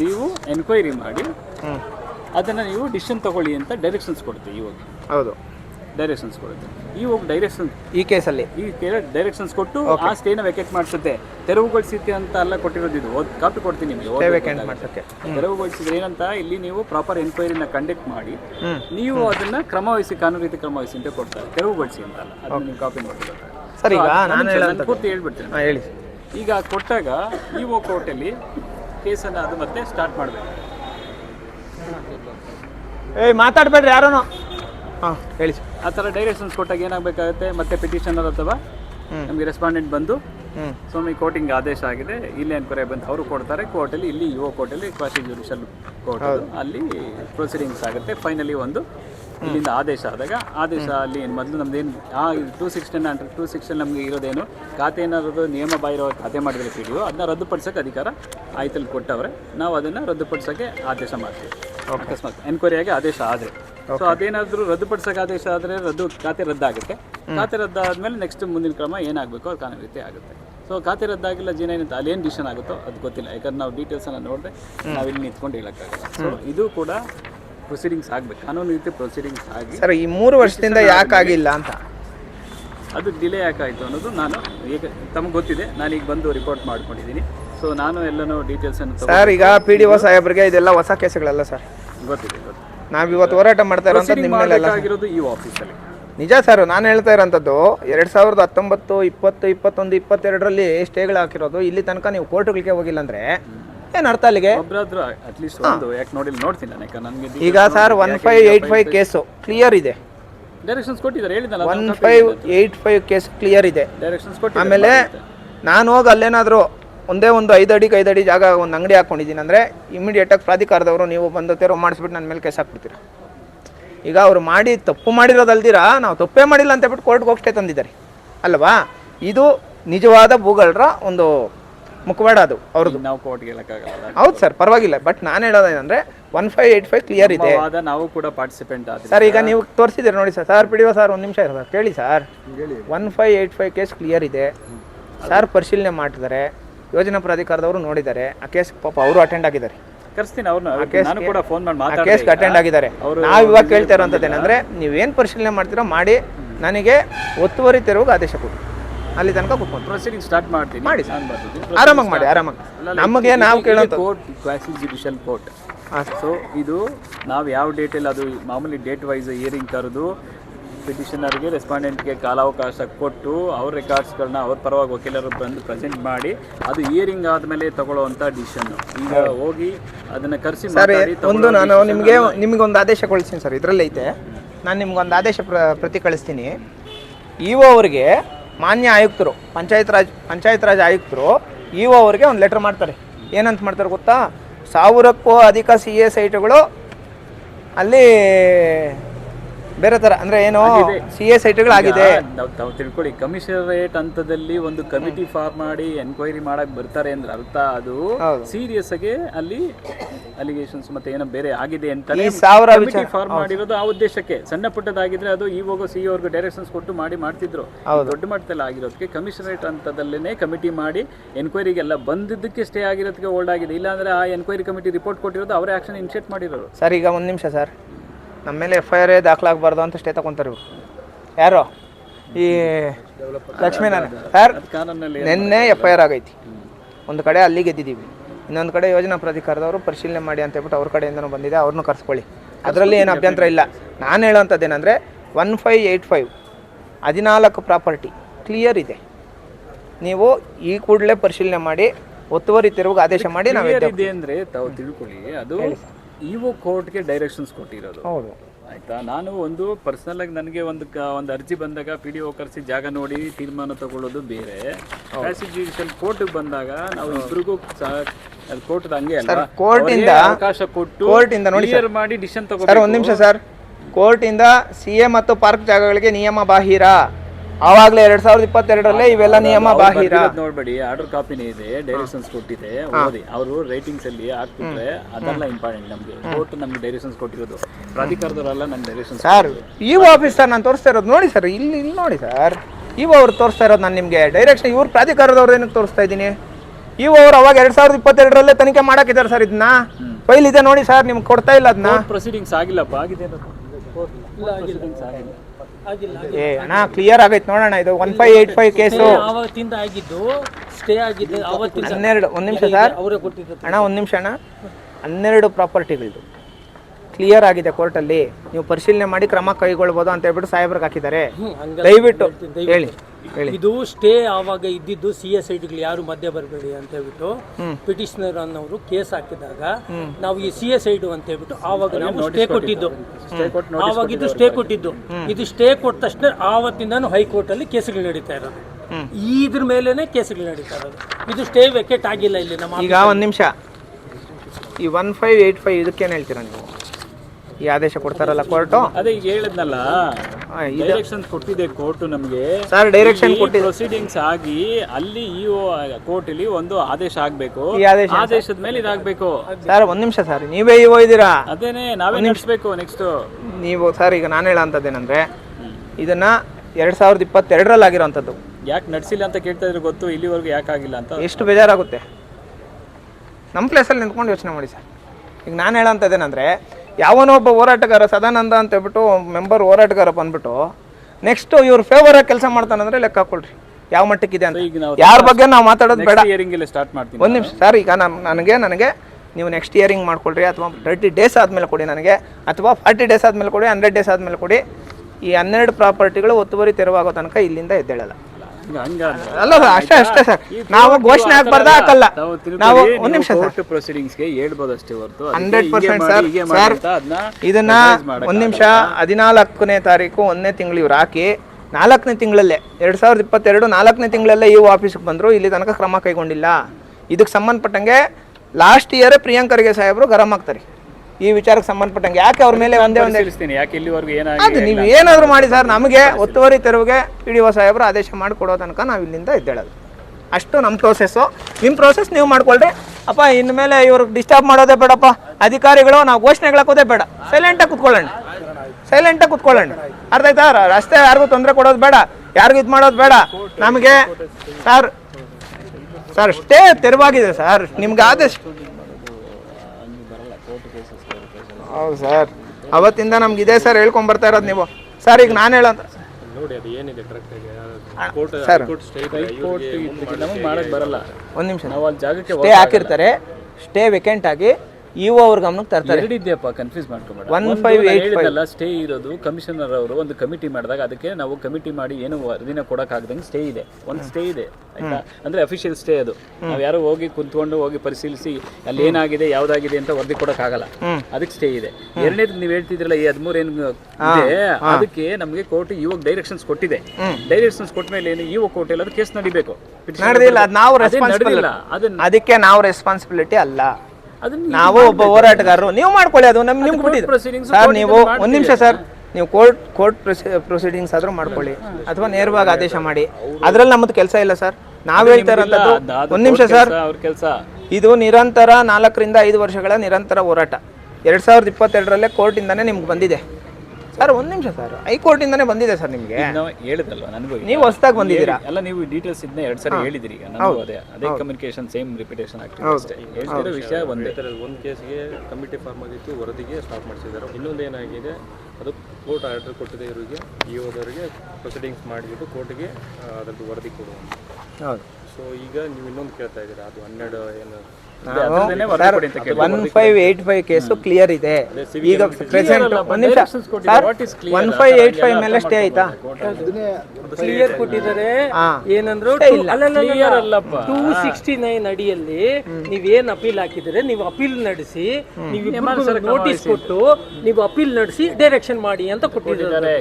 ನೀವು ಎನ್ಕ್ವೈರಿ ಮಾಡಿ ಅದನ್ನು ನೀವು ಡಿಸಿಷನ್ ತಗೊಳ್ಳಿ ಅಂತ ಡೈರೆಕ್ಷನ್ಸ್ ಕೊಡುತ್ತೆ ಇವಾಗ ಹೌದು. ಡೈರೆಕ್ಷನ್ಸ್ ಕೊಡುತ್ತೆ. ಇವಾಗ ಡೈರೆಕ್ಷನ್ ಈ ಕೇಸಲ್ಲಿ ಈ ಡೈರೆಕ್ಷನ್ಸ್ ಕೊಟ್ಟು ಆ ಸ್ಟೇನ ವೆಕೆಟ್ ಮಾಡಿಸುತ್ತೆ. ತೆರವುಗೊಳಿಸುತ್ತೆ ಅಂತ ಎಲ್ಲ ಕೊಟ್ಟಿರೋದು ಇದು. ಓದ್ ಕಾಪಿ ಕೊಡ್ತೀನಿ ನಿಮಗೆ. ತೆರವುಗೊಳಿಸಿದ್ರೆ ಏನಂತ ಇಲ್ಲಿ ನೀವು ಪ್ರಾಪರ್ ಎನ್ಕ್ವೈರಿನ ಕಂಡಕ್ಟ್ ಮಾಡಿ ನೀವು ಅದನ್ನ ಕ್ರಮವಹಿಸಿ ಕಾನೂನು ರೀತಿ ಕ್ರಮವಹಿಸಿ ಅಂತ ಕೊಡ್ತಾರೆ. ತೆರವುಗೊಳಿಸಿ ಅಂತ ಅಲ್ಲ. ಅದನ್ನ ನೀವು ಕಾಪಿ ಸರಿ ಸರ್ ಈಗ ನಾನು ಪೂರ್ತಿ ಹೇಳ್ಬಿಡ್ತೀನಿ. ಹೇಳಿ. ಈಗ ಕೊಟ್ಟಾಗ ಕೋರ್ಟಲ್ಲಿ ಕೇಸನ್ನು ಅದು ಮತ್ತೆ ಸ್ಟಾರ್ಟ್ ಮಾಡಬೇಕು. ಏಯ್ ಮಾತಾಡಬೇಡ್ರಿ ಯಾರೂ ಹಾಂ ಹೇಳಿ ಸರ್ ಆ ಥರ ಡೈರೆಕ್ಷನ್ಸ್ ಕೊಟ್ಟಾಗ ಏನಾಗಬೇಕಾಗುತ್ತೆ? ಮತ್ತೆ ಪಿಟಿಷನರ್ ಅಥವಾ ನಮಗೆ ರೆಸ್ಪಾಂಡೆಂಟ್ ಬಂದು ಸೊ ಸ್ವಾಮಿ ಕೋರ್ಟಿಂಗ್ ಆದೇಶ ಆಗಿದೆ. ಇಲ್ಲಿ ಎನ್ಕ್ವೈರಿ ಬಂದು ಅವರು ಕೊಡ್ತಾರೆ. ಕೋರ್ಟಲ್ಲಿ ಇಲ್ಲಿ ಯುವ ಕೋರ್ಟಲ್ಲಿ ಕ್ವಾಸಿ ಜುಡಿಷಿಯಲ್ ಕೋರ್ಟ್ ಅಲ್ಲಿ ಪ್ರೊಸೀಡಿಂಗ್ಸ್ ಆಗುತ್ತೆ. ಫೈನಲಿ ಒಂದು ಇಲ್ಲಿಂದ ಆದೇಶ ಆದಾಗ ಆದೇಶ ಅಲ್ಲಿ ಏನು ಮೊದಲು ನಮ್ದೇನು ಆ ಟೂ ಸಿಕ್ಸ್ಟೀನ್ ಅಂಡ್ರೆ ಟೂ ಸಿಕ್ಸ್ಟಿ ನಮಗೆ ಇರೋದೇನು? ಖಾತೆ ಏನಾದ್ರು ನಿಯಮ ಬಾಹಿರೋ ಖಾತೆ ಮಾಡಿದ್ರೆ ಪಿ ಅದನ್ನ ರದ್ದುಪಡಿಸೋಕೆ ಅಧಿಕಾರ ಆಯ್ತಲ್ಲಿ ಕೊಟ್ಟವ್ರೆ. ನಾವು ಅದನ್ನು ರದ್ದುಪಡಿಸೋಕೆ ಆದೇಶ ಮಾಡ್ತೀವಿ. ಅಕಸ್ಮಾತ್. ಎನ್ಕ್ವೈರಿಯಾಗಿ ಆದೇಶ ಆದರೆ. ಸೊ ಅದೇನಾದರೂ ರದ್ದುಪಡಿಸಕ್ಕೆ ಆದೇಶ ಆದರೆ ರದ್ದು ಖಾತೆ ರದ್ದಾಗುತ್ತೆ. ಖಾತೆ ರದ್ದಾದ್ಮೇಲೆ ನೆಕ್ಸ್ಟ್ ಮುಂದಿನ ಕ್ರಮ ಏನಾಗಬೇಕು ಅದು ಕಾನೂನು ರೀತಿ ಆಗುತ್ತೆ. ಸೊ ಖಾತೆ ರದ್ದಾಗಿಲ್ಲ ಜೀನ ಏನಂತ ಅಲ್ಲೇನು ಡಿಸಿಷನ್ ಆಗುತ್ತೋ ಅದು ಗೊತ್ತಿಲ್ಲ. ಯಾಕಂದ್ರೆ ನಾವು ಡೀಟೇಲ್ಸ್ ಅನ್ನ ನೋಡಿದ್ರೆ ನಾವು ಇಲ್ಲಿ ನಿಂತ್ಕೊಂಡು ಹೇಳೋಕ್ಕಾಗಲ್ಲ. ಸೊ ಇದು ಕೂಡ ಪ್ರೊಸೀಡಿಂಗ್ಸ್ ಆಗಬೇಕು. ಕಾನೂನು ರೀತಿ ಪ್ರೊಸೀಡಿಂಗ್ಸ್ ಆಗಿ ಸರ್ ಈ ಮೂರು ವರ್ಷದಿಂದ ಯಾಕೆ ಆಗಿಲ್ಲ ಅಂತ? ಅದು ಡಿಲೇ ಯಾಕಾಯಿತು ಅನ್ನೋದು ನಾನು ಈಗ ತಮಗೆ ಗೊತ್ತಿದೆ. ನಾನು ಈಗ ಬಂದು ರಿಪೋರ್ಟ್ ಮಾಡ್ಕೊಂಡಿದ್ದೀನಿ ಸೊ ನಾನು ಎಲ್ಲನೂ ಡೀಟೇಲ್ಸನ್ನು ಅನ್ನು ಸರ್ ಈಗ ಪಿ ಡಿ ಒ ಸಾಹೇಬ್ರಿಗೆ ಇದೆಲ್ಲ ಹೊಸ ಕೇಸ್ಗಳಲ್ಲ ಸರ್ ಗೊತ್ತಿದೆ ಗೊತ್ತಿದೆ. ನಾವು ಇವತ್ತು ಹೋರಾಟ ಮಾಡ್ತಾ ಇರೋಂಥದ್ದು ಪ್ರೊಸೀಡಿಂಗ್ ನಿಮ್ಮ ಮೇಲೆಲ್ಲ ಮಾಡಬೇಕಾಗಿರೋದು ಈ ಆಫೀಸಲ್ಲಿ ನಿಜ ಸರ್ ನಾನು ಹೇಳ್ತಾ ಇರೋಂಥದ್ದು ಎರಡು ಸಾವಿರದ ಹತ್ತೊಂಬತ್ತು ಇಪ್ಪತ್ತು ಇಪ್ಪತ್ತೊಂದು ಇಪ್ಪತ್ತೆರಡರಲ್ಲಿ ಸ್ಟೇಗಳು ಹಾಕಿರೋದು ಇಲ್ಲಿ ತನಕ ನೀವು ಕೋರ್ಟ್ಗಳಿಗೆ ಹೋಗಿಲ್ಲ ಅಂದರೆ ಏನು ಅರ್ಥ ಅಲ್ಲಿಗೆ? ಈಗ sir one five eight five case clear ಇದೆ. One five eight five case clear ಇದೆ. ಆಮೇಲೆ ನಾನು ಹೋಗಿ ಅಲ್ಲೇನಾದರೂ ಒಂದೇ ಒಂದು ಐದು ಅಡಿಗೆ ಐದು ಅಡಿ ಜಾಗ ಒಂದು ಅಂಗಡಿ ಹಾಕ್ಕೊಂಡಿದ್ದೀನಿ ಅಂದರೆ ಇಮಿಡಿಯೇಟಾಗಿ ಪ್ರಾಧಿಕಾರದವರು ನೀವು ಬಂದು ತೆರವು ಮಾಡಿಸ್ಬಿಟ್ಟು ನನ್ನ ಮೇಲೆ ಕೇಸ್ ಹಾಕ್ಬಿಡ್ತೀರಾ? ಈಗ ಅವರು ಮಾಡಿ ತಪ್ಪು ಮಾಡಿರೋದಲ್ದಿರಾ ನಾವು ತಪ್ಪೇ ಮಾಡಿಲ್ಲ ಅಂತ ಹೇಳ್ಬಿಟ್ಟು ಕೋರ್ಟ್ಗೆ ಹೋಗ್ಸ್ಟೇ ತಂದಿದ್ದಾರೆ. ಅಲ್ವಾ? ಇದು ನಿಜವಾದ ಭೂಗಳರ ಒಂದು ಮುಖವಾಡ ಅದು ಅವ್ರದ್ದು ನಾವು ಕೋರ್ಟ್ಗೆ ಹೌದು ಸರ್ ಪರವಾಗಿಲ್ಲ. ಬಟ್ ನಾನು ಹೇಳೋದೇನಂದ್ರೆ one five eight five clear ಇದೆ. ನಾವು ಕೂಡ ಪಾರ್ಟಿಸಿಪೆಂಟ್ ಆಗಿ ಸರ್ ಈಗ ನೀವು ತೋರಿಸಿದ್ರೆ ನೋಡಿ ಸರ್. ಸರ್ ಪಿಡಿಒ ಸರ್ ಒಂದು ನಿಮಿಷ ಸರ್ ಕೇಳಿ sir. One five eight five case clear ಇದೆ. ಸರ್ ಪರಿಶೀಲನೆ ಮಾಡಿದ್ದಾರೆ ಯೋಜನಾ ಪ್ರಾಧಿಕಾರದವರು ನೋಡಿದ್ದಾರೆ. ಆ ಕೇಸ್ ಪಾಪ ಅವರು ಅಟೆಂಡ್ ಆಗಿದ್ದಾರೆ. ಕರ್ಸ್ತೀನಿ ಅವ್ರನ್ನ ನಾನು ಕೂಡ ಫೋನ್ ಮಾಡಿ ಆ ಮಾತಾಡ್ದೆ ಕೇಸ್ಗೆ ಅಟೆಂಡ್ ಆಗಿದ್ದಾರೆ. ಅವರು ನಾವು ಇವಾಗ ಕೇಳ್ತಾ ಇರೋಂಥದ್ದು ಏನಂದ್ರೆ ನೀವೇನು ಪರಿಶೀಲನೆ ಮಾಡ್ತೀರೋ ಮಾಡಿ ನನಗೆ ಒತ್ತುವರಿ ತೆರವು ಆದೇಶ ಕೊಡಿ. ಅಲ್ಲಿ ತನಕ ಕೂತ್ಕೊಂಡು. ಪ್ರೊಸೀಡಿಂಗ್ ಸ್ಟಾರ್ಟ್ ಮಾಡ್ತೀನಿ. ಮಾಡಿ ನಾನು ಬರ್ತೀನಿ. ಆರಾಮಾಗಿ ಮಾಡಿ ಆರಾಮಾಗಿ. ನಮಗೆ ನಾವು ಕೇಳೋಂಥ ಕೋರ್ಟ್ ಜುಡಿಷಿಯಲ್ ಕೋರ್ಟ್ ಸೊ ಇದು ನಾವು ಯಾವ ಡೇಟಲ್ಲಿ ಅದು ಮಾಮೂಲಿ ಡೇಟ್ ವೈಸ್ ಹಿಯರಿಂಗ್ ಕರೆದು ಪಿಟಿಷನರ್ಗೆ ರೆಸ್ಪಾಂಡೆಂಟ್ಗೆ ಕಾಲಾವಕಾಶ ಕೊಟ್ಟು ಅವ್ರ ರೆಕಾರ್ಡ್ಸ್ಗಳನ್ನ ಅವ್ರ ಪರವಾಗಿ ವಕೀಲರು ಬಂದು ಪ್ರೆಸೆಂಟ್ ಮಾಡಿ ಅದು ಇಯರಿಂಗ್ ಆದಮೇಲೆ ತಗೊಳ್ಳೋವಂಥ ಡಿಸಿಷನ್. ಈಗ ಹೋಗಿ ಅದನ್ನ ಕರೆಸಿ ಸರ್ ಒಂದು ನಾನು ನಿಮಗೆ ನಿಮಗೊಂದು ಆದೇಶ ಕಳಿಸ್ತೀನಿ ಸರ್ ಇದರಲ್ಲೈತೆ ನಾನು ನಿಮ್ಗೊಂದು ಆದೇಶ ಪ್ರ ಪ್ರತಿ ಕಳಿಸ್ತೀನಿ ಇ ಒ ಅವ್ರಿಗೆ ಮಾನ್ಯ ಆಯುಕ್ತರು ಪಂಚಾಯತ್ ರಾಜ್ ಪಂಚಾಯತ್ ರಾಜ್ ಆಯುಕ್ತರು ಇ ಒ ಅವ್ರಿಗೆ ಒಂದು ಲೆಟ್ರ್ ಮಾಡ್ತಾರೆ. ಏನಂತ ಮಾಡ್ತಾರೆ ಗೊತ್ತಾ? ಸಾವಿರಕ್ಕೂ ಅಧಿಕ ಸಿ ಎ ಸೈಟ್ಗಳು ಅಲ್ಲಿ ಬೇರೆ ತರ ಅಂದ್ರೆ ಏನು ಸಿ ಎ ಸೈಟ್ಗಳಾಗಿದೆ ಆಗಿದೆ ತಾವು ತಿಳ್ಕೊಳ್ಳಿ ಕಮಿಷನರೇಟ್ ಹಂತದಲ್ಲಿ ಒಂದು ಕಮಿಟಿ ಫಾರ್ಮ್ ಮಾಡಿ ಎನ್ಕ್ವೈರಿ ಮಾಡಕ್ ಬರ್ತಾರೆ ಅಂದ್ರೆ ಅರ್ಥ ಅದು ಸೀರಿಯಸ್ ಆಗಿ ಅಲ್ಲಿ ಅಲಿಗೇಷನ್ಸ್ ಮತ್ತೆ ಏನೋ ಬೇರೆ ಆಗಿದೆ ಅಂತ ಸಾವಿರ ಕಮಿಟಿ ಫಾರ್ಮ್ ಮಾಡಿರೋದು ಆ ಉದ್ದೇಶಕ್ಕೆ. ಸಣ್ಣ ಪುಟ್ಟದಾಗಿದ್ರೆ ಅದು ಇವಾಗ ಸಿ ಅವ್ರಿಗೆ ಡೈರೆಕ್ಷನ್ಸ್ ಕೊಟ್ಟು ಮಾಡಿ ಮಾಡ್ತಿದ್ರು. ದೊಡ್ಡ ಮಟ್ಟದಲ್ಲಿ ಆಗಿರೋದಕ್ಕೆ ಕಮಿಷನರೇಟ್ ಹಂತದಲ್ಲೇ ಕಮಿಟಿ ಮಾಡಿ ಎನ್ಕ್ವೈರಿಗೆಲ್ಲ ಬಂದಿದ್ದಕ್ಕೆ ಸ್ಟೇ ಆಗಿರೋದಕ್ಕೆ ಓಲ್ಡ್ ಆಗಿದೆ. ಇಲ್ಲಾಂದ್ರೆ ಆ ಎನ್ಕ್ವೈರಿ ಕಮಿಟಿ ರಿಪೋರ್ಟ್ ಕೊಟ್ಟಿರೋದು ಅವರೇ ಆಕ್ಷನ್ ಇನಿಷಿಯೇಟ್ ಮಾಡಿರೋರು. ಸರ್ ಈಗ ಒಂದು ನಿಮಿಷ ಸರ್. ನಮ್ಮ ಮೇಲೆ ಎಫ್ ಐ ಆರ್ ದಾಖಲಾಗಬಾರ್ದು ಅಂತ ಸ್ಟೇ ತಗೊಂತಾರೆ ಇವರು. ಯಾರು? ಈ ಲಕ್ಷ್ಮೀನಾರಾಯಣ ಸರ್ ನಿನ್ನೆ ಎಫ್ ಐ ಆರ್ ಆಗೈತಿ. ಒಂದು ಕಡೆ ಅಲ್ಲಿ ಗೆದ್ದಿದ್ದೀವಿ ಇನ್ನೊಂದು ಕಡೆ ಯೋಜನಾ ಪ್ರಾಧಿಕಾರದವರು ಪರಿಶೀಲನೆ ಮಾಡಿ ಅಂತ ಹೇಳ್ಬಿಟ್ಟು ಅವ್ರ ಕಡೆಯಿಂದನೂ ಬಂದಿದೆ ಅವ್ರನ್ನೂ ಕರ್ಸ್ಕೊಳ್ಳಿ. ಅದರಲ್ಲಿ ಏನು ಅಭ್ಯಂತರ ಇಲ್ಲ. ನಾನು ಹೇಳೋವಂಥದ್ದು ಏನಂದರೆ ಒನ್ ಫೈವ್ ಏಯ್ಟ್ ಫೈವ್ ಹದಿನಾಲ್ಕು ಪ್ರಾಪರ್ಟಿ ಕ್ಲಿಯರ್ ಇದೆ. ನೀವು ಈ ಕೂಡಲೇ ಪರಿಶೀಲನೆ ಮಾಡಿ ಒತ್ತುವರಿ ತಿರುವ ಆದೇಶ ಮಾಡಿ ನಾವು ಇದೆ ಅಂದ್ರೆ ತಾವು ತಿಳ್ಕೊಳ್ಳಿ ಅದು ಇವು ಕೋರ್ಟ್ಗೆ ಡೈರೆಕ್ಷನ್ಸ್ ಕೊಟ್ಟಿರೋದು. ಹೌದು. ಆಯ್ತಾ? ನಾನು ಒಂದು ಪರ್ಸನಲ್ ಆಗಿ ನನಗೆ ಒಂದು ಕ- ಒಂದು ಅರ್ಜಿ ಬಂದಾಗ ಪಿ ಡಿ ಕರೆಸಿ ಜಾಗ ನೋಡಿ ತೀರ್ಮಾನ ತಗೊಳ್ಳೋದು ಬೇರೆ. ಜುಡಿಷಿಯಲ್ ಕೋರ್ಟ್ಗೆ ಬಂದಾಗ ನಾವು ಇಬ್ರಿಗೂ ಕೋರ್ಟ್ ಹಂಗೆ ಅಲ್ವಾ? court ಇಂದ- ಅವಕಾಶ ಕೊಟ್ಟು court ಇಂದ ನೋಡಿ ಮಾಡಿ ಡಿಸಿಷನ್ ಸರ್ ತಗೋ ಒಂದು ನಿಮಿಷ ಸರ್. ಕೋರ್ಟಿಂದ ಸಿ ಎ ಮತ್ತು ಪಾರ್ಕ್ ಜಾಗಗಳಿಗೆ ನಿಯಮ ಬಾಹಿರ. ಆವಾಗಲೇ ಎರಡ್ ಸಾವಿರದ ಇಪ್ಪತ್ತೆರಡರಲ್ಲೇ ಇವೆಲ್ಲ ನಿಯಮ ಬಾಹಿರ. ನೋಡ್ಬೇಡಿ ಆರ್ಡರ್ ಕಾಪಿನೇ ಇದೆ ಡೈರೆಕ್ಷನ್ಸ್ ಕೊಟ್ಟಿದೆ ಓದಿ. ಅವರು ರೇಟಿಂಗ್ಸ್ ಅಲ್ಲಿ ಹಾಕ್ಬಿಟ್ರೆ ಅದೆಲ್ಲ ಇಂಪಾರ್ಟೆಂಟ್ ನಮಗೆ. ಕೋರ್ಟ್ ನಮ್ಗೆ ಡೈರೆಕ್ಷನ್ಸ್ ಕೊಟ್ಟಿರೋದು. ಪ್ರಾಧಿಕಾರದವರೆಲ್ಲ ನಮ್ಗೆ ಡೈರೆಕ್ಷನ್ಸ್ ಸರ್ ಈ ಆಫೀಸ್ ಸರ್ ನಾನು ತೋರಿಸ್ತಾ ಇರೋದು ನೋಡಿ ಸರ್ ಇಲ್ಲಿ ಇಲ್ಲಿ ನೋಡಿ ಸರ್ ಇವ್ ಅವ್ರು ತೋರಿಸ್ತಾ ಇರೋದು ನಾನು ನಿಮಗೆ ಡೈರೆಕ್ಷನ್ ಇವ್ರು ಪ್ರಾಧಿಕಾರದವ್ರು ಏನಕ್ಕೆ ತೋರಿಸ್ತಾ ಇದ್ದೀನಿ? ಇವ್ ಅವ್ರು ಅವಾಗ ಎರಡ್ ಸಾವಿರದ ಇಪ್ಪತ್ತೆರಡರಲ್ಲೇ ತನಿಖೆ ಮಾಡಾಕಿದ್ದಾರೆ ಸರ್ ಇದನ್ನ ಫೈಲ್ ಇದೆ ನೋಡಿ ಸರ್ ನಿಮ್ಗೆ ಕೊಡ್ತಾ ಇಲ್ಲ ಅದನ್ನ ಪ್ರೊಸೀಡಿಂಗ್ಸ್ ಆಗಿಲ್ಲಪ್ಪ ಆಗಿದೆ ಏ ಅಣ್ಣ ಕ್ಲಿಯರ್ ಆಗೈತೆ ನೋಡೋಣ ಇದು one five eight five case ಆಗಿದ್ದು ಸ್ಟೇ ಆಗಿದ್ದು ಅವತ್ತಿಂದ ಹನ್ನೆರಡು ಒಂದು ನಿಮಿಷ ಸರ್. ಅವರೇ ಕೊಟ್ಟಿದ್ದು. ಅಣ್ಣ ಒಂದು ನಿಮಿಷ ಅಣ್ಣ. ಹನ್ನೆರಡು ಪ್ರಾಪರ್ಟಿಗಳದು. ಕ್ಲಿಯರ್ ಆಗಿದೆ ಕೋರ್ಟಲ್ಲಿ. ನೀವು ಪರಿಶೀಲನೆ ಮಾಡಿ ಕ್ರಮ ಕೈಗೊಳ್ಬೋದು ಅಂತ ಹೇಳ್ಬಿಟ್ಟು ಸಾಹೇಬ್ರಿಗೆ ಹಾಕಿದ್ದಾರೆ. ದಯವಿಟ್ಟು. ಹೇಳಿ. ಇದು ಸ್ಟೇ ಆವಾಗ ಇದ್ದಿದ್ದು ಸಿ ಎಸ್ ಐಟಿಗಳು ಯಾರು ಮಧ್ಯ ಬರಬೇಡಿ ಅಂತ ಹೇಳ್ಬಿಟ್ಟು ಪಿಟಿಷನರ್ ಅನ್ನೋರು ಕೇಸ್ ಹಾಕಿದಾಗ ನಾವು ಈ ಸಿ ಎಸ್ ಐಡು ಅಂತ ಹೇಳ್ಬಿಟ್ಟು ಆವಾಗ ನಾವು ಸ್ಟೇ ಕೊಟ್ಟಿದ್ದು. ಆವಾಗ ಇದು ಸ್ಟೇ ಕೊಟ್ಟಿದ್ದು. ಇದು ಸ್ಟೇ ಕೊಟ್ಟ ತಕ್ಷಣ ಆವತ್ತಿಂದಾನು ಹೈಕೋರ್ಟ್ ಅಲ್ಲಿ ಕೇಸುಗಳು ನಡೀತಾ ಇರೋದು. ಇದ್ರ ಮೇಲೇನೆ ಕೇಸುಗಳು ನಡೀತಾ ಇರೋದು. ಇದು ಸ್ಟೇ ವೆಕೆಟ್ ಆಗಿಲ್ಲ ಇಲ್ಲಿ ನಮ್ಮ ಈಗ ಒಂದು ನಿಮಿಷ. ಈ ಒನ್ ಫೈವ್ ಏಟ್ ಫೈವ್ ಇದಕ್ಕೇನು ಹೇಳ್ತೀರಾ ನೀವು? ಈ ಆದೇಶ ಕೊಡ್ತಾರಲ್ಲ ಕೋರ್ಟು? ಅದೇ ಈಗ ಹೇಳಿದ್ನಲ್ಲ ಡೈರೆಕ್ಷನ್ ಕೊಟ್ಟಿದೆ ಕೋರ್ಟ್ ನಮಗೆ. ಸರ್ ಡೈರೆಕ್ಷನ್ ಕೊಟ್ಟಿದೆ. ಪ್ರೊಸೀಡಿಂಗ್ಸ್ ಆಗಿ ಅಲ್ಲಿ ಈ ಕೋರ್ಟ್ ಇಲ್ಲಿ ಒಂದು ಆದೇಶ ಆಗ್ಬೇಕು. ಈ ಆದೇಶ ಆದೇಶದ ಮೇಲೆ ಇದಾಗಬೇಕು. ಸರ್ ಒಂದ್ ನಿಮಿಷ ಸರ್ ನೀವೇ ಇವ ಇದ್ದೀರಾ? ಅದೇನೆ ನಾವೇ ನಡೆಸಬೇಕು ನೆಕ್ಸ್ಟ್ ನೀವು ಸರ್ ಈಗ ನಾನು ಹೇಳೋಂಥದ್ದೇನೆಂದರೆ ಇದನ್ನ ಎರಡ್ ಸಾವಿರದ ಇಪ್ಪತ್ತೆರಡರಲ್ಲಿ ಆಗಿರೋಂಥದ್ದು. ಯಾಕೆ ನಡೆಸಿಲ್ಲ ಅಂತ ಕೇಳ್ತಾ ಇದ್ರೆ ಗೊತ್ತು ಇಲ್ಲಿವರೆಗೂ ಯಾಕೆ ಆಗಿಲ್ಲ ಅಂತ. ಎಷ್ಟು ಬೇಜಾರಾಗುತ್ತೆ? ನಮ್ಮ ಪ್ಲೇಸಲ್ಲಿ ನಿಂತ್ಕೊಂಡು ಯೋಚನೆ ಮಾಡಿ ಸರ್ ಈಗ ನಾನು ಹೇಳೋಂಥದ್ದೇನೆಂದರೆ ಯಾವನೋ ಒಬ್ಬ ಹೋರಾಟಗಾರ ಸದಾನಂದ ಅಂತ ಹೇಳ್ಬಿಟ್ಟು ಮೆಂಬರ್ ಹೋರಾಟಗಾರ ಬಂದ್ಬಿಟ್ಟು ನೆಕ್ಸ್ಟ್ ಇವ್ರ ಫೇವರ್ ಆಗಿ ಕೆಲಸ ಮಾಡ್ತಾನಂದ್ರೆ ಲೆಕ್ಕ ಹಾಕೊಳ್ರಿ. ಯಾವ ಮಟ್ಟಕ್ಕಿದೆ ಅಂತ. ಈಗ ನಾವು ಯಾರ ಬಗ್ಗೆ ನಾವು ಮಾತಾಡೋದು ಬೇಡ. ಇಯರಿಂಗ್ ಇಲ್ಲ ಸ್ಟಾರ್ಟ್ ಮಾಡ್ತೀನಿ ಒಂದು ನಿಮಿಷ ಸರ್ ಈಗ ನಾನು ನನಗೆ ನನಗೆ ನೀವು ನೆಕ್ಸ್ಟ್ ಇಯರಿಂಗ್ ಮಾಡ್ಕೊಳ್ರಿ ಅಥವಾ ತರ್ಟಿ ಡೇಸ್ ಆದಮೇಲೆ ಕೊಡಿ ನನಗೆ ಅಥವಾ ಫಾರ್ಟಿ ಡೇಸ್ ಆದಮೇಲೆ ಕೊಡಿ ಹಂಡ್ರೆಡ್ ಡೇಸ್ ಆದಮೇಲೆ ಕೊಡಿ. ಈ ಹನ್ನೆರಡು ಪ್ರಾಪರ್ಟಿಗಳು ಒತ್ತುವರಿ ತೆರವಾಗೋ ತನಕ ಇಲ್ಲಿಂದ ಎದ್ದೇಳಲ್ಲ. ಅಲ್ಲ. ಸರ್ ಅಷ್ಟೇ ಅಷ್ಟೇ ಸರ್. ನಾವು ಘೋಷಣೆ ಹಾಕ್ಬಾರ್ದ ಹಾಕಲ್ಲ. ನಾವು ಒಂದು ನಿಮಿಷ ಪ್ರೊಸೀಡಿಂಗ್ಸ್ಗೆ ಹೇಳ್ಬೋದು ಅಷ್ಟೇ ಹೊರತು. ಹಂಡ್ರೆಡ್ ಪರ್ಸೆಂಟ್ ಸರ್ ಸರ್ ಇದನ್ನ ಒಂದ್ ನಿಮಿಷ ಹದಿನಾಲ್ಕನೇ ತಾರೀಕು ಒಂದನೇ ತಿಂಗಳು ಇವ್ರು ಹಾಕಿ ನಾಲ್ಕನೇ ತಿಂಗಳಲ್ಲೇ ಎರಡು ಸಾವಿರದ ಇಪ್ಪತ್ತೆರಡು ನಾಲ್ಕನೇ ತಿಂಗಳಲ್ಲೇ ಇವು ಆಫೀಸ್ಗೆ ಬಂದರು ಇಲ್ಲಿ ತನಕ ಕ್ರಮ ಕೈಗೊಂಡಿಲ್ಲ. ಇದಕ್ಕೆ ಸಂಬಂಧಪಟ್ಟಂಗೆ ಲಾಸ್ಟ್ ಇಯರ್ ಪ್ರಿಯಾಂಕರ್ಗೆ ಸಾಹೇಬರು ಗರಂ ಆಗ್ತಾರೆ. ಈ ವಿಚಾರಕ್ಕೆ ಸಂಬಂಧಪಟ್ಟಂಗೆ. ಯಾಕೆ ಅವ್ರ ಮೇಲೆ ಒಂದೇ ಒಂದೇ ಯಾಕೆ ಇಲ್ಲಿವರೆಗೂ ಅದು ನೀವು ಏನಾದರೂ ಮಾಡಿ ಸರ್ ನಮಗೆ ಒತ್ತುವರಿ ತೆರವಿಗೆ ಪಿ ಡಿ ಒ ಸಾಹೇಬರು ಆದೇಶ ಮಾಡಿಕೊಡೋ ತನಕ ನಾವು ಇಲ್ಲಿಂದ ಎದ್ದೇಳೋದು. ಅಷ್ಟು ನಮ್ಮ ಪ್ರೋಸೆಸ್ಸು ನಿಮ್ಮ ಪ್ರೋಸೆಸ್ ನೀವು ಮಾಡ್ಕೊಳ್ರಿ. ಅಪ್ಪ ಇನ್ಮೇಲೆ ಇವ್ರಿಗೆ ಡಿಸ್ಟರ್ಬ್ ಮಾಡೋದೇ ಬೇಡಪ್ಪ. ಅಧಿಕಾರಿಗಳು ನಾವು ಘೋಷಣೆಗಳು ಹಾಕೋದೇ ಬೇಡ. ಸೈಲೆಂಟಾಗಿ ಕುತ್ಕೊಳ್ಳೋಣ. ಸೈಲೆಂಟಾಗಿ ಕುತ್ಕೊಳ್ಳೋಣ. ಅರ್ಥ ಆಯ್ತಾ? ರ- ರಸ್ತೆ ಯಾರಿಗೂ ತೊಂದರೆ ಕೊಡೋದು ಬೇಡ. ಯಾರಿಗೂ ಇದು ಮಾಡೋದು ಬೇಡ. ನಮಗೆ ಸರ್ ಸರ್ ಸ್ಟೇ ತೆರವಾಗಿದೆ ಸರ್. ನಿಮ್ಗೆ ಆದೇಶ ಹೌದು ಸರ್. ಅವತ್ತಿಂದ ನಮ್ಗೆ ಇದೆ ಸರ್ ಹೇಳ್ಕೊಂಡ್ ಬರ್ತಾ ಇರೋದು ನೀವು. ಸರ್ ಈಗ ನಾನು ಹೇಳೋದು. ಸರ್. ನಮಗೆ ಮಾಡಕ್ಕೆ ಬರಲ್ಲ. ಒಂದು ನಿಮಿಷ. ನಾವು ಅಲ್ಲಿ ಜಾಗಕ್ಕೆ ಸ್ಟೇ ಹಾಕಿರ್ತಾರೆ. ಸ್ಟೇ ವೇಕೆಂಟ್ ಆಗಿ ಇಒ ಅವ್ರ ಗಮನಕ್ಕೆ ತರ್ತಾರೆ. ಎರಡಿದ್ಯಪ್ಪ ಕನ್ಫ್ಯೂಸ್ ಮಾಡ್ಕೊಬೇಡ. ಒನ್ ಫೈವ್ ಸ್ಟೇ ಇರೋದು ಕಮಿಷನರ್ ಅವರು ಒಂದು ಕಮಿಟಿ ಮಾಡಿದಾಗ ಅದಕ್ಕೆ ನಾವು ಕಮಿಟಿ ಮಾಡಿ ಏನು ವರದಿನ ಕೊಡೋಕ್ಕಾಗ್ದಂಗೆ ಸ್ಟೇ ಇದೆ. ಒಂದು ಸ್ಟೇ ಇದೆ ಆಯ್ತಾ? ಅಂದ್ರೆ ಅಫಿಷಿಯಲ್ ಸ್ಟೇ ಅದು. ನಾವು ಯಾರು ಹೋಗಿ ಕುಂತ್ಕೊಂಡು ಹೋಗಿ ಪರಿಶೀಲಿಸಿ ಅಲ್ಲಿ ಏನಾಗಿದೆ ಯಾವ್ದಾಗಿದೆ ಅಂತ ವರದಿ ಕೊಡಕ್ಕಾಗಲ್ಲ. ಅದಕ್ಕೆ ಸ್ಟೇ ಇದೆ. ಎರಡನೇದು ನೀವು ಹೇಳ್ತಿದ್ರಲ್ಲ ಈ ಹದಿಮೂರು ಏನು ಇದೆ ಅದಕ್ಕೆ ನಮಗೆ ಕೋರ್ಟ್ ಇವಾಗ ಡೈರೆಕ್ಷನ್ಸ್ ಕೊಟ್ಟಿದೆ. ಡೈರೆಕ್ಷನ್ಸ್ ಕೊಟ್ಟ ಮೇಲೆ ಏನು ಇವಾಗ ಕೋರ್ಟ್ ಅದು ಕೇಸ್ ನಡಿಬೇಕು. ನಡೆದಿಲ್ಲ ಅದು ನಾವು ಅದಕ್ಕೆ ನಾವು ರೆಸ್ಪಾನ್ಸಿಬಿಲಿಟಿ ಅಲ್ಲ. ನಾವು ಒಬ್ಬ ಹೋರಾಟಗಾರರು. ನೀವು ಮಾಡ್ಕೊಳ್ಳಿ ಅದು ನಮ್ಗೆ ನಿಮ್ಗೆ ಬಿಟ್ಟಿದ್ದು. ಸರ್ ನೀವು ಒಂದ್ ನಿಮಿಷ ಸರ್ ನೀವು ಕೋರ್ಟ್ ಕೋರ್ಟ್ ಪ್ರೊಸೀಡಿಂಗ್ಸ್ ಆದ್ರೂ ಮಾಡ್ಕೊಳ್ಳಿ. ಅಥವಾ ನೇರವಾಗಿ ಆದೇಶ ಮಾಡಿ. ಅದ್ರಲ್ಲಿ ನಮ್ಮದು ಕೆಲಸ ಇಲ್ಲ ಸರ್. ನಾವು ಹೇಳ್ತಾ ಇರೋಂಥದ್ದು ಒಂದು ನಿಮಿಷ ಸರ್. ಅವ್ರ ಕೆಲಸ. ಇದು ನಿರಂತರ ನಾಲ್ಕರಿಂದ ಐದು ವರ್ಷಗಳ ನಿರಂತರ ಹೋರಾಟ. ಎರಡು ಸಾವಿರದ ಇಪ್ಪತ್ತೆರಡರಲ್ಲೇ ಕೋರ್ಟಿಂದನೇ ನಿಮ್ಗೆ ಬಂದಿದೆ. ಸರ್ ಒಂದು ನಿಮಿಷ ಸರ್. ಹೈಕೋರ್ಟಿಂದನೇ ಬಂದಿದೆ ಸರ್ ನಿಮಗೆ. ನಾವು ಹೇಳಿದಲ್ವ ನನಗೂ ನೀವು ಹೊಸದಾಗಿ ಬಂದಿದ್ದೀರಾ? ಎಲ್ಲ ನೀವು ಡೀಟೇಲ್ಸ್ ಇದನ್ನ ಎರಡು ಸರಿ ಹೇಳಿದಿರಿ. ಈಗ ಅದೇ ಅದೇ ಕಮ್ಯುನಿಕೇಶನ್ ಸೇಮ್ ರಿಪಿಟೇಷನ್ ಆಗ್ತಿದೆ ಅಷ್ಟೇ. ಹೇಳ್ತಿರೋ ವಿಷಯ ಒಂದೇ. ಒಂದು ಕೇಸ್ಗೆ ಕಮಿಟಿ ಫಾರ್ಮ್ ಆಗಿತ್ತು ವರದಿಗೆ ಸ್ಟಾಪ್ ಮಾಡಿಸಿದ್ದಾರೆ. ಇನ್ನೊಂದು ಏನಾಗಿದೆ ಅದು ಕೋರ್ಟ್ ಆರ್ಡರ್ ಕೊಟ್ಟಿದೆ ಇವರಿಗೆ. ಇ ಪ್ರೊಸೀಡಿಂಗ್ಸ್ ಮಾಡಿಬಿಟ್ಟು ಕೋರ್ಟ್ಗೆ ಅದರದ್ದು ವರದಿ ಕೊಡುವಂತ. ಹೌದು. ಸೊ ಈಗ ನೀವು ಇನ್ನೊಂದು ಕೇಳ್ತಾ ಇದ್ದೀರಾ? ಅದು ಹನ್ನೆರಡು ಏನು? One five eight five case clear ಇದೆ. ಈಗ ಪ್ರೆಸೆಂಟ್ ಒಂದು ನಿಮಿಷ? ಒನ್ ಫೈವ್ ಏಟ್ ಫೈವ್ ಮೇಲೆ ಸ್ಟೇ ಆಯ್ತಾ? ಕ್ಲಿಯರ್ ಕೊಟ್ಟಿದ್ದಾರೆ. ಏನಂದ್ರು ಇಲ್ಲ. Clear ಅಲ್ಲಪ್ಪ. ಟೂ ಸಿಕ್ಸ್ಟಿ ನೈನ್ ಅಡಿಯಲ್ಲಿ ನೀವೇನ್ ಅಪೀಲ್ ಹಾಕಿದ್ರೆ ನೀವು ಅಪೀಲ್ ನಡೆಸಿ ನೀವು ನೋಟಿಸ್ ಕೊಟ್ಟು ನೀವು ಅಪೀಲ್ ನಡೆಸಿ ಡೈರೆಕ್ಷನ್ ಮಾಡಿ ಅಂತ ಕೊಟ್ಟಿದ್ದಾರೆ.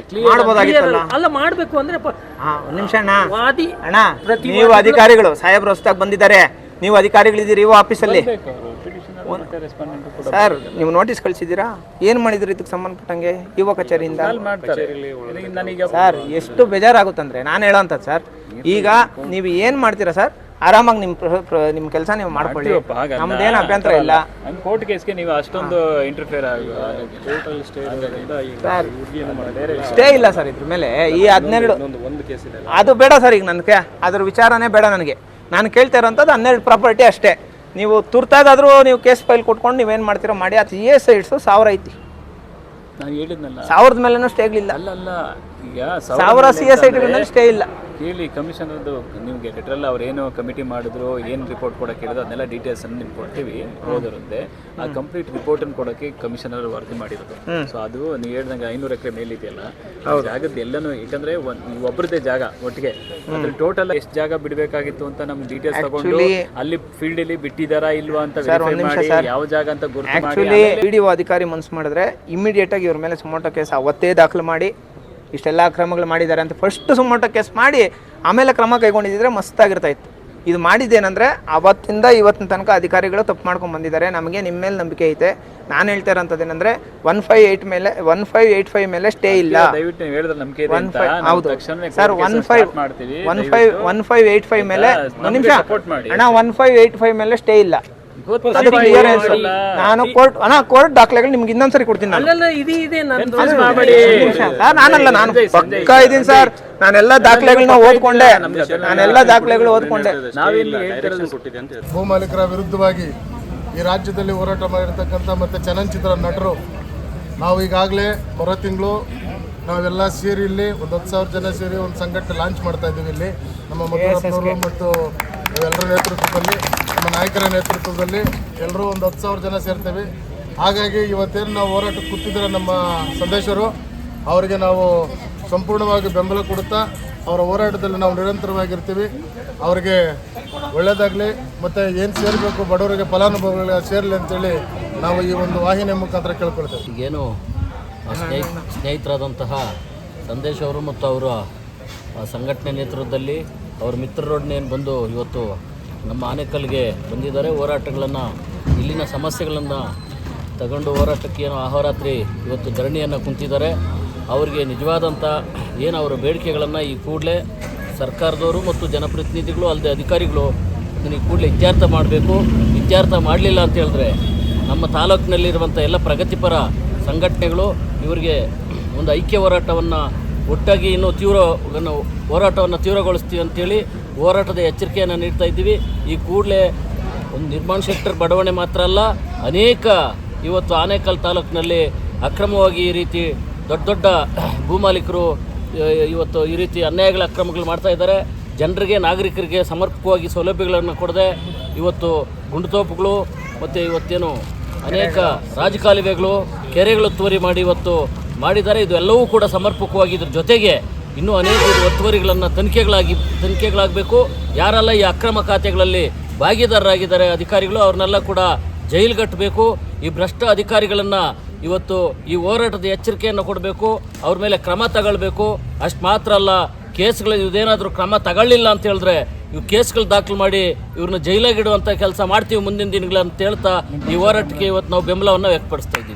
ಅಲ್ಲ. ಮಾಡ್ಬೇಕು ಅಂದ್ರೆ ವಾದಿ ಅಣ್ಣ ನೀವು ಅಧಿಕಾರಿಗಳು ಸಾಹೇಬ್ರು ಹೊಸ್ದಾಗಿ ಬಂದಿದ್ದಾರೆ. ನೀವು ಅಧಿಕಾರಿಗಳಿದ್ದೀರಿ ಇವು ಆಫೀಸಲ್ಲಿ. ಸರ್ ನೀವು ನೋಟಿಸ್ ಕಳಿಸಿದ್ದೀರಾ? ಏನು ಮಾಡಿದ್ರಿ ಇದಕ್ಕೆ ಸಂಬಂಧಪಟ್ಟಂಗೆ ಯುವ ಕಚೇರಿಯಿಂದ? ಸರ್ ಎಷ್ಟು ಬೇಜಾರಾಗುತ್ತಂದ್ರೆ ನಾನು ಹೇಳೋಂಥದ್ದು ಸರ್ ಈಗ ನೀವು ಏನು ಮಾಡ್ತೀರಾ ಸರ್ ಆರಾಮಾಗಿ ನಿಮ್ಮ ನಿಮ್ಮ ಕೆಲಸ ನೀವು ಮಾಡ್ಕೊಳ್ಳಿ. ನಮ್ದೇನು ಅಭ್ಯಂತರ ಇಲ್ಲ. ಕೋರ್ಟ್ ಕೇಸ್ಗೆ ನೀವು ಅಷ್ಟೊಂದು ಇಂಟರ್ಫಿಯರ್ ಸ್ಟೇ ಇಲ್ಲ ಸರ್ ಇದ್ರ ಮೇಲೆ. ಈ ಇದೆ ಅದು ಬೇಡ ಸರ್ ಈಗ ನನಗೆ. ಅದ್ರ ವಿಚಾರನೇ ಬೇಡ ನನಗೆ. ನಾನು ಕೇಳ್ತಾ ಇರೋಂಥದ್ದು ಹನ್ನೆರಡು ಪ್ರಾಪರ್ಟಿ ಅಷ್ಟೇ. ನೀವು ತುರ್ತಾದ್ರೂ ನೀವು ಕೇಸ್ ಫೈಲ್ ಕೊಟ್ಕೊಂಡು ನೀವೇನು ಮಾಡ್ತೀರೋ ಮಾಡಿ. ಅದು ಎ ಎಸ್ ಐಡ್ಸು ಸಾವಿರ ಐತಿ. ನಾನು ಹೇಳಿದ್ನಲ್ಲ. ಸಾವಿರದ ಸ್ಟೇ ಅಲ್ಲ ಅಲ್ಲ ಈಗ ಸಾವಿರ ಸಿ ಎಸ್ ಐಟಿ ಸ್ಟೇ ಇಲ್ಲ. ಕೇಳಿ ಕಮಿಷನರ್ದು ನಿಮಗೆ ಲೆಟ್ರಲ್ಲಿ ಅವ್ರು ಏನು ಕಮಿಟಿ ಮಾಡಿದ್ರು ಏನು ರಿಪೋರ್ಟ್ ಕೊಡೋಕೆ ಹೇಳಿದ್ರು ಅದನ್ನೆಲ್ಲ ಡೀಟೇಲ್ಸನ್ನು ನಿಮ್ಗೆ ಕೊಡ್ತೀವಿ ಹೋದರಂತೆ ಆ ಕಂಪ್ಲೀಟ್ ರಿಪೋರ್ಟನ್ನು ಕೊಡೋಕೆ ಕಮಿಷನರ್ ವರದಿ ಮಾಡಿರೋದು. ಸೊ ಅದು ನೀವು ಹೇಳ್ದಂಗೆ ಐನೂರು ಎಕರೆ ಮೇಲಿದೆಯಲ್ಲ ಜಾಗದ ಎಲ್ಲನೂ ಯಾಕಂದ್ರೆ ಒಬ್ಬರದೇ ಜಾಗ ಒಟ್ಟಿಗೆ. ಅದ್ರ ಟೋಟಲ್ ಎಷ್ಟು ಜಾಗ ಬಿಡಬೇಕಾಗಿತ್ತು ಅಂತ ನಮ್ಗೆ ಡೀಟೇಲ್ಸ್ ತಗೊಂಡು ಅಲ್ಲಿ ಫೀಲ್ಡ್ ಅಲ್ಲಿ ಬಿಟ್ಟಿದಾರಾ ಇಲ್ವಾ ಅಂತ ಮಾಡಿ ಯಾವ ಜಾಗ ಅಂತ ಗುರುತು ಮಾಡಿ ಅಧಿಕಾರಿ ಮನ್ಸು ಮಾಡಿದ್ರೆ ಇಮಿಡಿಯೇಟ್ ಆಗಿ ಇವ್ರ ಮೇಲೆ ಸುಮೋಟೋ ಕೇಸ್ ಅವತ್ತೇ ದಾಖಲು ಮಾಡಿ. ಇಷ್ಟೆಲ್ಲ ಕ್ರಮಗಳು ಮಾಡಿದ್ದಾರೆ ಅಂತ ಫಸ್ಟ್ ಸುಮ್ಮಟ ಕೇಸ್ ಮಾಡಿ ಆಮೇಲೆ ಕ್ರಮ ಕೈಗೊಂಡಿದ್ದರೆ ಮಸ್ತಾಗಿರ್ತಾ ಇತ್ತು. ಇದು ಮಾಡಿದ್ದೇನೆಂದರೆ ಅವತ್ತಿಂದ ಇವತ್ತಿನ ತನಕ ಅಧಿಕಾರಿಗಳು ತಪ್ಪು ಮಾಡ್ಕೊಂಡು ಬಂದಿದ್ದಾರೆ. ನಮಗೆ ನಿಮ್ಮ ಮೇಲೆ ನಂಬಿಕೆ ಐತೆ. ನಾನು ಹೇಳ್ತಾ ಇರೋಂಥದ್ದು ಏನಂದ್ರೆ ಒನ್ ಫೈವ್ ಏಯ್ಟ್ ಮೇಲೆ ಒನ್ ಫೈವ್ ಏಯ್ಟ್ ಫೈವ್ ಮೇಲೆ ಸ್ಟೇ ಇಲ್ಲ. ಒನ್ ಫೈವ್ ಹೌದು. ಸರ್ ಒನ್ ಫೈವ್ ಮಾಡ್ತೀವಿ. One five one five eight five ಮೇಲೆ ನಿಮಿಷ. ಅಣ್ಣ ಒನ್ ಫೈವ್ ಏಯ್ಟ್ ಫೈವ್ ಮೇಲೆ ಸ್ಟೇ ಇಲ್ಲ. ಗೊತ್ತು ಅದು ಸರಿ, clear ಏನು answer. ಮಾಡಲ್ಲ. ನಾನು ಕೋರ್ಟ್ ಅಣ್ಣ ಕೋರ್ಟ್ ದಾಖಲೆಗಳು ನಿಮ್ಗೆ ಇನ್ನೊಂದ್ಸರಿ ಕೊಡ್ತೀನಿ ನಾನು. ಅಲ್ಲೆಲ್ಲ ಇದು ಇದೆ ನಂದು Confuse ಮಾಡ್ಬೇಡಿ. ಸರ್, ನಾನಲ್ಲ ನಾನು ಪಕ್ಕ ಇದೀನಿ ಸರ್ ನಾನೆಲ್ಲ ದಾಖಲೆಗಳನ್ನ ಓದ್ಕೊಂಡೆ. ನಾನೆಲ್ಲ ದಾಖಲೆಗಳು ಓದ್ಕೊಂಡೆ. ನಾವಿಲ್ಲಿ ಹೇಳ್ತಿರೋದು ಕೊಟ್ಟಿದೆ ಅಂತ ಹೇಳಿ ಭೂಮಾಲೀಕರ ವಿರುದ್ಧವಾಗಿ ಈ ರಾಜ್ಯದಲ್ಲಿ ಹೋರಾಟ ಮಾಡಿರ್ತಕ್ಕಂಥ ಮತ್ತು ಚಲನಚಿತ್ರ ನಟರು ನಾವು ಈಗಾಗಲೇ ಹೊರ ತಿಂಗಳು ನಾವೆಲ್ಲ ಸೇರಿ ಇಲ್ಲಿ ಒಂದು ಹತ್ತು ಸಾವಿರ ಜನ ಸೇರಿ ಒಂದು ಸಂಘಟನೆ ಲಾಂಚ್ ಮಾಡ್ತಾ ಇದ್ದೀವಿ ಇಲ್ಲಿ. ನಮ್ಮ ಮತದಾರರು ಮತ್ತು ಎಲ್ಲರ ನೇತೃತ್ವದಲ್ಲಿ ನಮ್ಮ ನಾಯಕರ ನೇತೃತ್ವದಲ್ಲಿ ಎಲ್ಲರೂ ಒಂದು ಹತ್ತು ಸಾವಿರ ಜನ ಸೇರ್ತೇವೆ. ಹಾಗಾಗಿ ಇವತ್ತೇನು ನಾವು ಹೋರಾಟಕ್ಕೆ ಕೂತಿದ್ರೆ ನಮ್ಮ ಸಂದೇಶರು ಅವರಿಗೆ ನಾವು ಸಂಪೂರ್ಣವಾಗಿ ಬೆಂಬಲ ಕೊಡುತ್ತಾ ಅವರ ಹೋರಾಟದಲ್ಲಿ ನಾವು ನಿರಂತರವಾಗಿರ್ತೀವಿ. ಅವರಿಗೆ ಒಳ್ಳೆಯದಾಗಲಿ ಮತ್ತು ಏನು ಸೇರಬೇಕು ಬಡವರಿಗೆ ಫಲಾನುಭವಿಗಳಿಗೆ ಸೇರಲಿ ಅಂತೇಳಿ ನಾವು ಈ ಒಂದು ವಾಹಿನಿಯ ಮುಖಾಂತರ ಕೇಳ್ಕೊಳ್ತೇವೆ. ಈಗೇನು ಸ್ನೇಹಿ ಸ್ನೇಹಿತರಾದಂತಹ ಸಂದೇಶ್ ಅವರು ಮತ್ತು ಅವರ ಆ, ಸಂಘಟನೆ ನೇತೃತ್ವದಲ್ಲಿ ಅವ್ರ ಮಿತ್ರರೊಡನೆ ಬಂದು ಇವತ್ತು ನಮ್ಮ ಆನೆಕಲ್ಗೆ ಬಂದಿದ್ದಾರೆ. ಹೋರಾಟಗಳನ್ನು, ಇಲ್ಲಿನ ಸಮಸ್ಯೆಗಳನ್ನು ತಗೊಂಡು ಹೋರಾಟಕ್ಕೆ ಏನು ಅಹೋರಾತ್ರಿ ಇವತ್ತು ಧರಣಿಯನ್ನು ಕುಂತಿದ್ದಾರೆ. ಅವರಿಗೆ ನಿಜವಾದಂಥ ಏನು ಅವರ ಬೇಡಿಕೆಗಳನ್ನು ಈ ಕೂಡಲೇ ಸರ್ಕಾರದವರು ಮತ್ತು ಜನಪ್ರತಿನಿಧಿಗಳು, ಅಲ್ಲದೆ ಅಧಿಕಾರಿಗಳು ಅದನ್ನು ಈ ಕೂಡಲೇ ಇತ್ಯರ್ಥ ಮಾಡಬೇಕು. ಇತ್ಯರ್ಥ ಮಾಡಲಿಲ್ಲ ಅಂತ ಹೇಳಿದ್ರೆ ನಮ್ಮ ತಾಲೂಕಿನಲ್ಲಿರುವಂಥ ಎಲ್ಲ ಪ್ರಗತಿಪರ ಸಂಘಟನೆಗಳು ಇವರಿಗೆ ಒಂದು ಐಕ್ಯ ಹೋರಾಟವನ್ನು ಒಟ್ಟಾಗಿ ಇನ್ನೂ ತೀವ್ರ ವನ್ನು ಹೋರಾಟವನ್ನು ತೀವ್ರಗೊಳಿಸ್ತೀವಿ ಅಂತೇಳಿ ಹೋರಾಟದ ಎಚ್ಚರಿಕೆಯನ್ನು ನೀಡ್ತಾ ಇದ್ದೀವಿ. ಈ ಕೂಡಲೇ ಒಂದು ನಿರ್ಮಾಣ ಸೆಕ್ಟರ್ ಬಡಾವಣೆ ಮಾತ್ರ ಅಲ್ಲ, ಅನೇಕ ಇವತ್ತು ಆನೇಕಲ್ ತಾಲೂಕಿನಲ್ಲಿ ಅಕ್ರಮವಾಗಿ ಈ ರೀತಿ ದೊಡ್ಡ ದೊಡ್ಡ ಭೂಮಾಲೀಕರು ಇವತ್ತು ಈ ರೀತಿ ಅನ್ಯಾಯಗಳ ಅಕ್ರಮಗಳು ಮಾಡ್ತಾ ಇದ್ದಾರೆ. ಜನರಿಗೆ, ನಾಗರಿಕರಿಗೆ ಸಮರ್ಪಕವಾಗಿ ಸೌಲಭ್ಯಗಳನ್ನು ಕೊಡದೆ ಇವತ್ತು ಗುಂಡುತೋಪುಗಳು ಮತ್ತು ಇವತ್ತೇನು ಅನೇಕ ರಾಜಕಾಲುವೆಗಳು, ಕೆರೆಗಳು ಒತ್ತುವರಿ ಮಾಡಿ ಇವತ್ತು ಮಾಡಿದ್ದಾರೆ ಇದು ಎಲ್ಲವೂ ಕೂಡ ಸಮರ್ಪಕವಾಗಿ ಇದ್ರ ಜೊತೆಗೆ ಇನ್ನೂ ಅನೇಕ ಒತ್ತುವರಿಗಳನ್ನು ತನಿಖೆಗಳಾಗಿ ತನಿಖೆಗಳಾಗಬೇಕು. ಯಾರೆಲ್ಲ ಈ ಅಕ್ರಮ ಖಾತೆಗಳಲ್ಲಿ ಭಾಗಿದಾರರಾಗಿದ್ದಾರೆ ಅಧಿಕಾರಿಗಳು, ಅವ್ರನ್ನೆಲ್ಲ ಕೂಡ ಜೈಲ್ಗಟ್ಟಬೇಕು. ಈ ಭ್ರಷ್ಟ ಅಧಿಕಾರಿಗಳನ್ನು ಇವತ್ತು ಈ ಹೋರಾಟದ ಎಚ್ಚರಿಕೆಯನ್ನು ಕೊಡಬೇಕು. ಅವ್ರ ಮೇಲೆ ಕ್ರಮ ತಗೊಳ್ಬೇಕು. ಅಷ್ಟು ಮಾತ್ರ ಅಲ್ಲ, ಕೇಸ್ಗಳು ಇದೇನಾದರೂ ಕ್ರಮ ತಗೊಳ್ಳಿಲ್ಲ ಅಂತ ಹೇಳಿದ್ರೆ ಇವು ಕೇಸ್ಗಳು ದಾಖಲು ಮಾಡಿ ಇವ್ರನ್ನ ಜೈಲಾಗಿಡುವಂಥ ಕೆಲಸ ಮಾಡ್ತೀವಿ ಮುಂದಿನ ದಿನಗಳಂತ ಹೇಳ್ತಾ ಈ ಹೋರಾಟಕ್ಕೆ ಇವತ್ತು ನಾವು ಬೆಂಬಲವನ್ನು ವ್ಯಕ್ತಪಡಿಸ್ತಾ ಇದ್ದೀವಿ.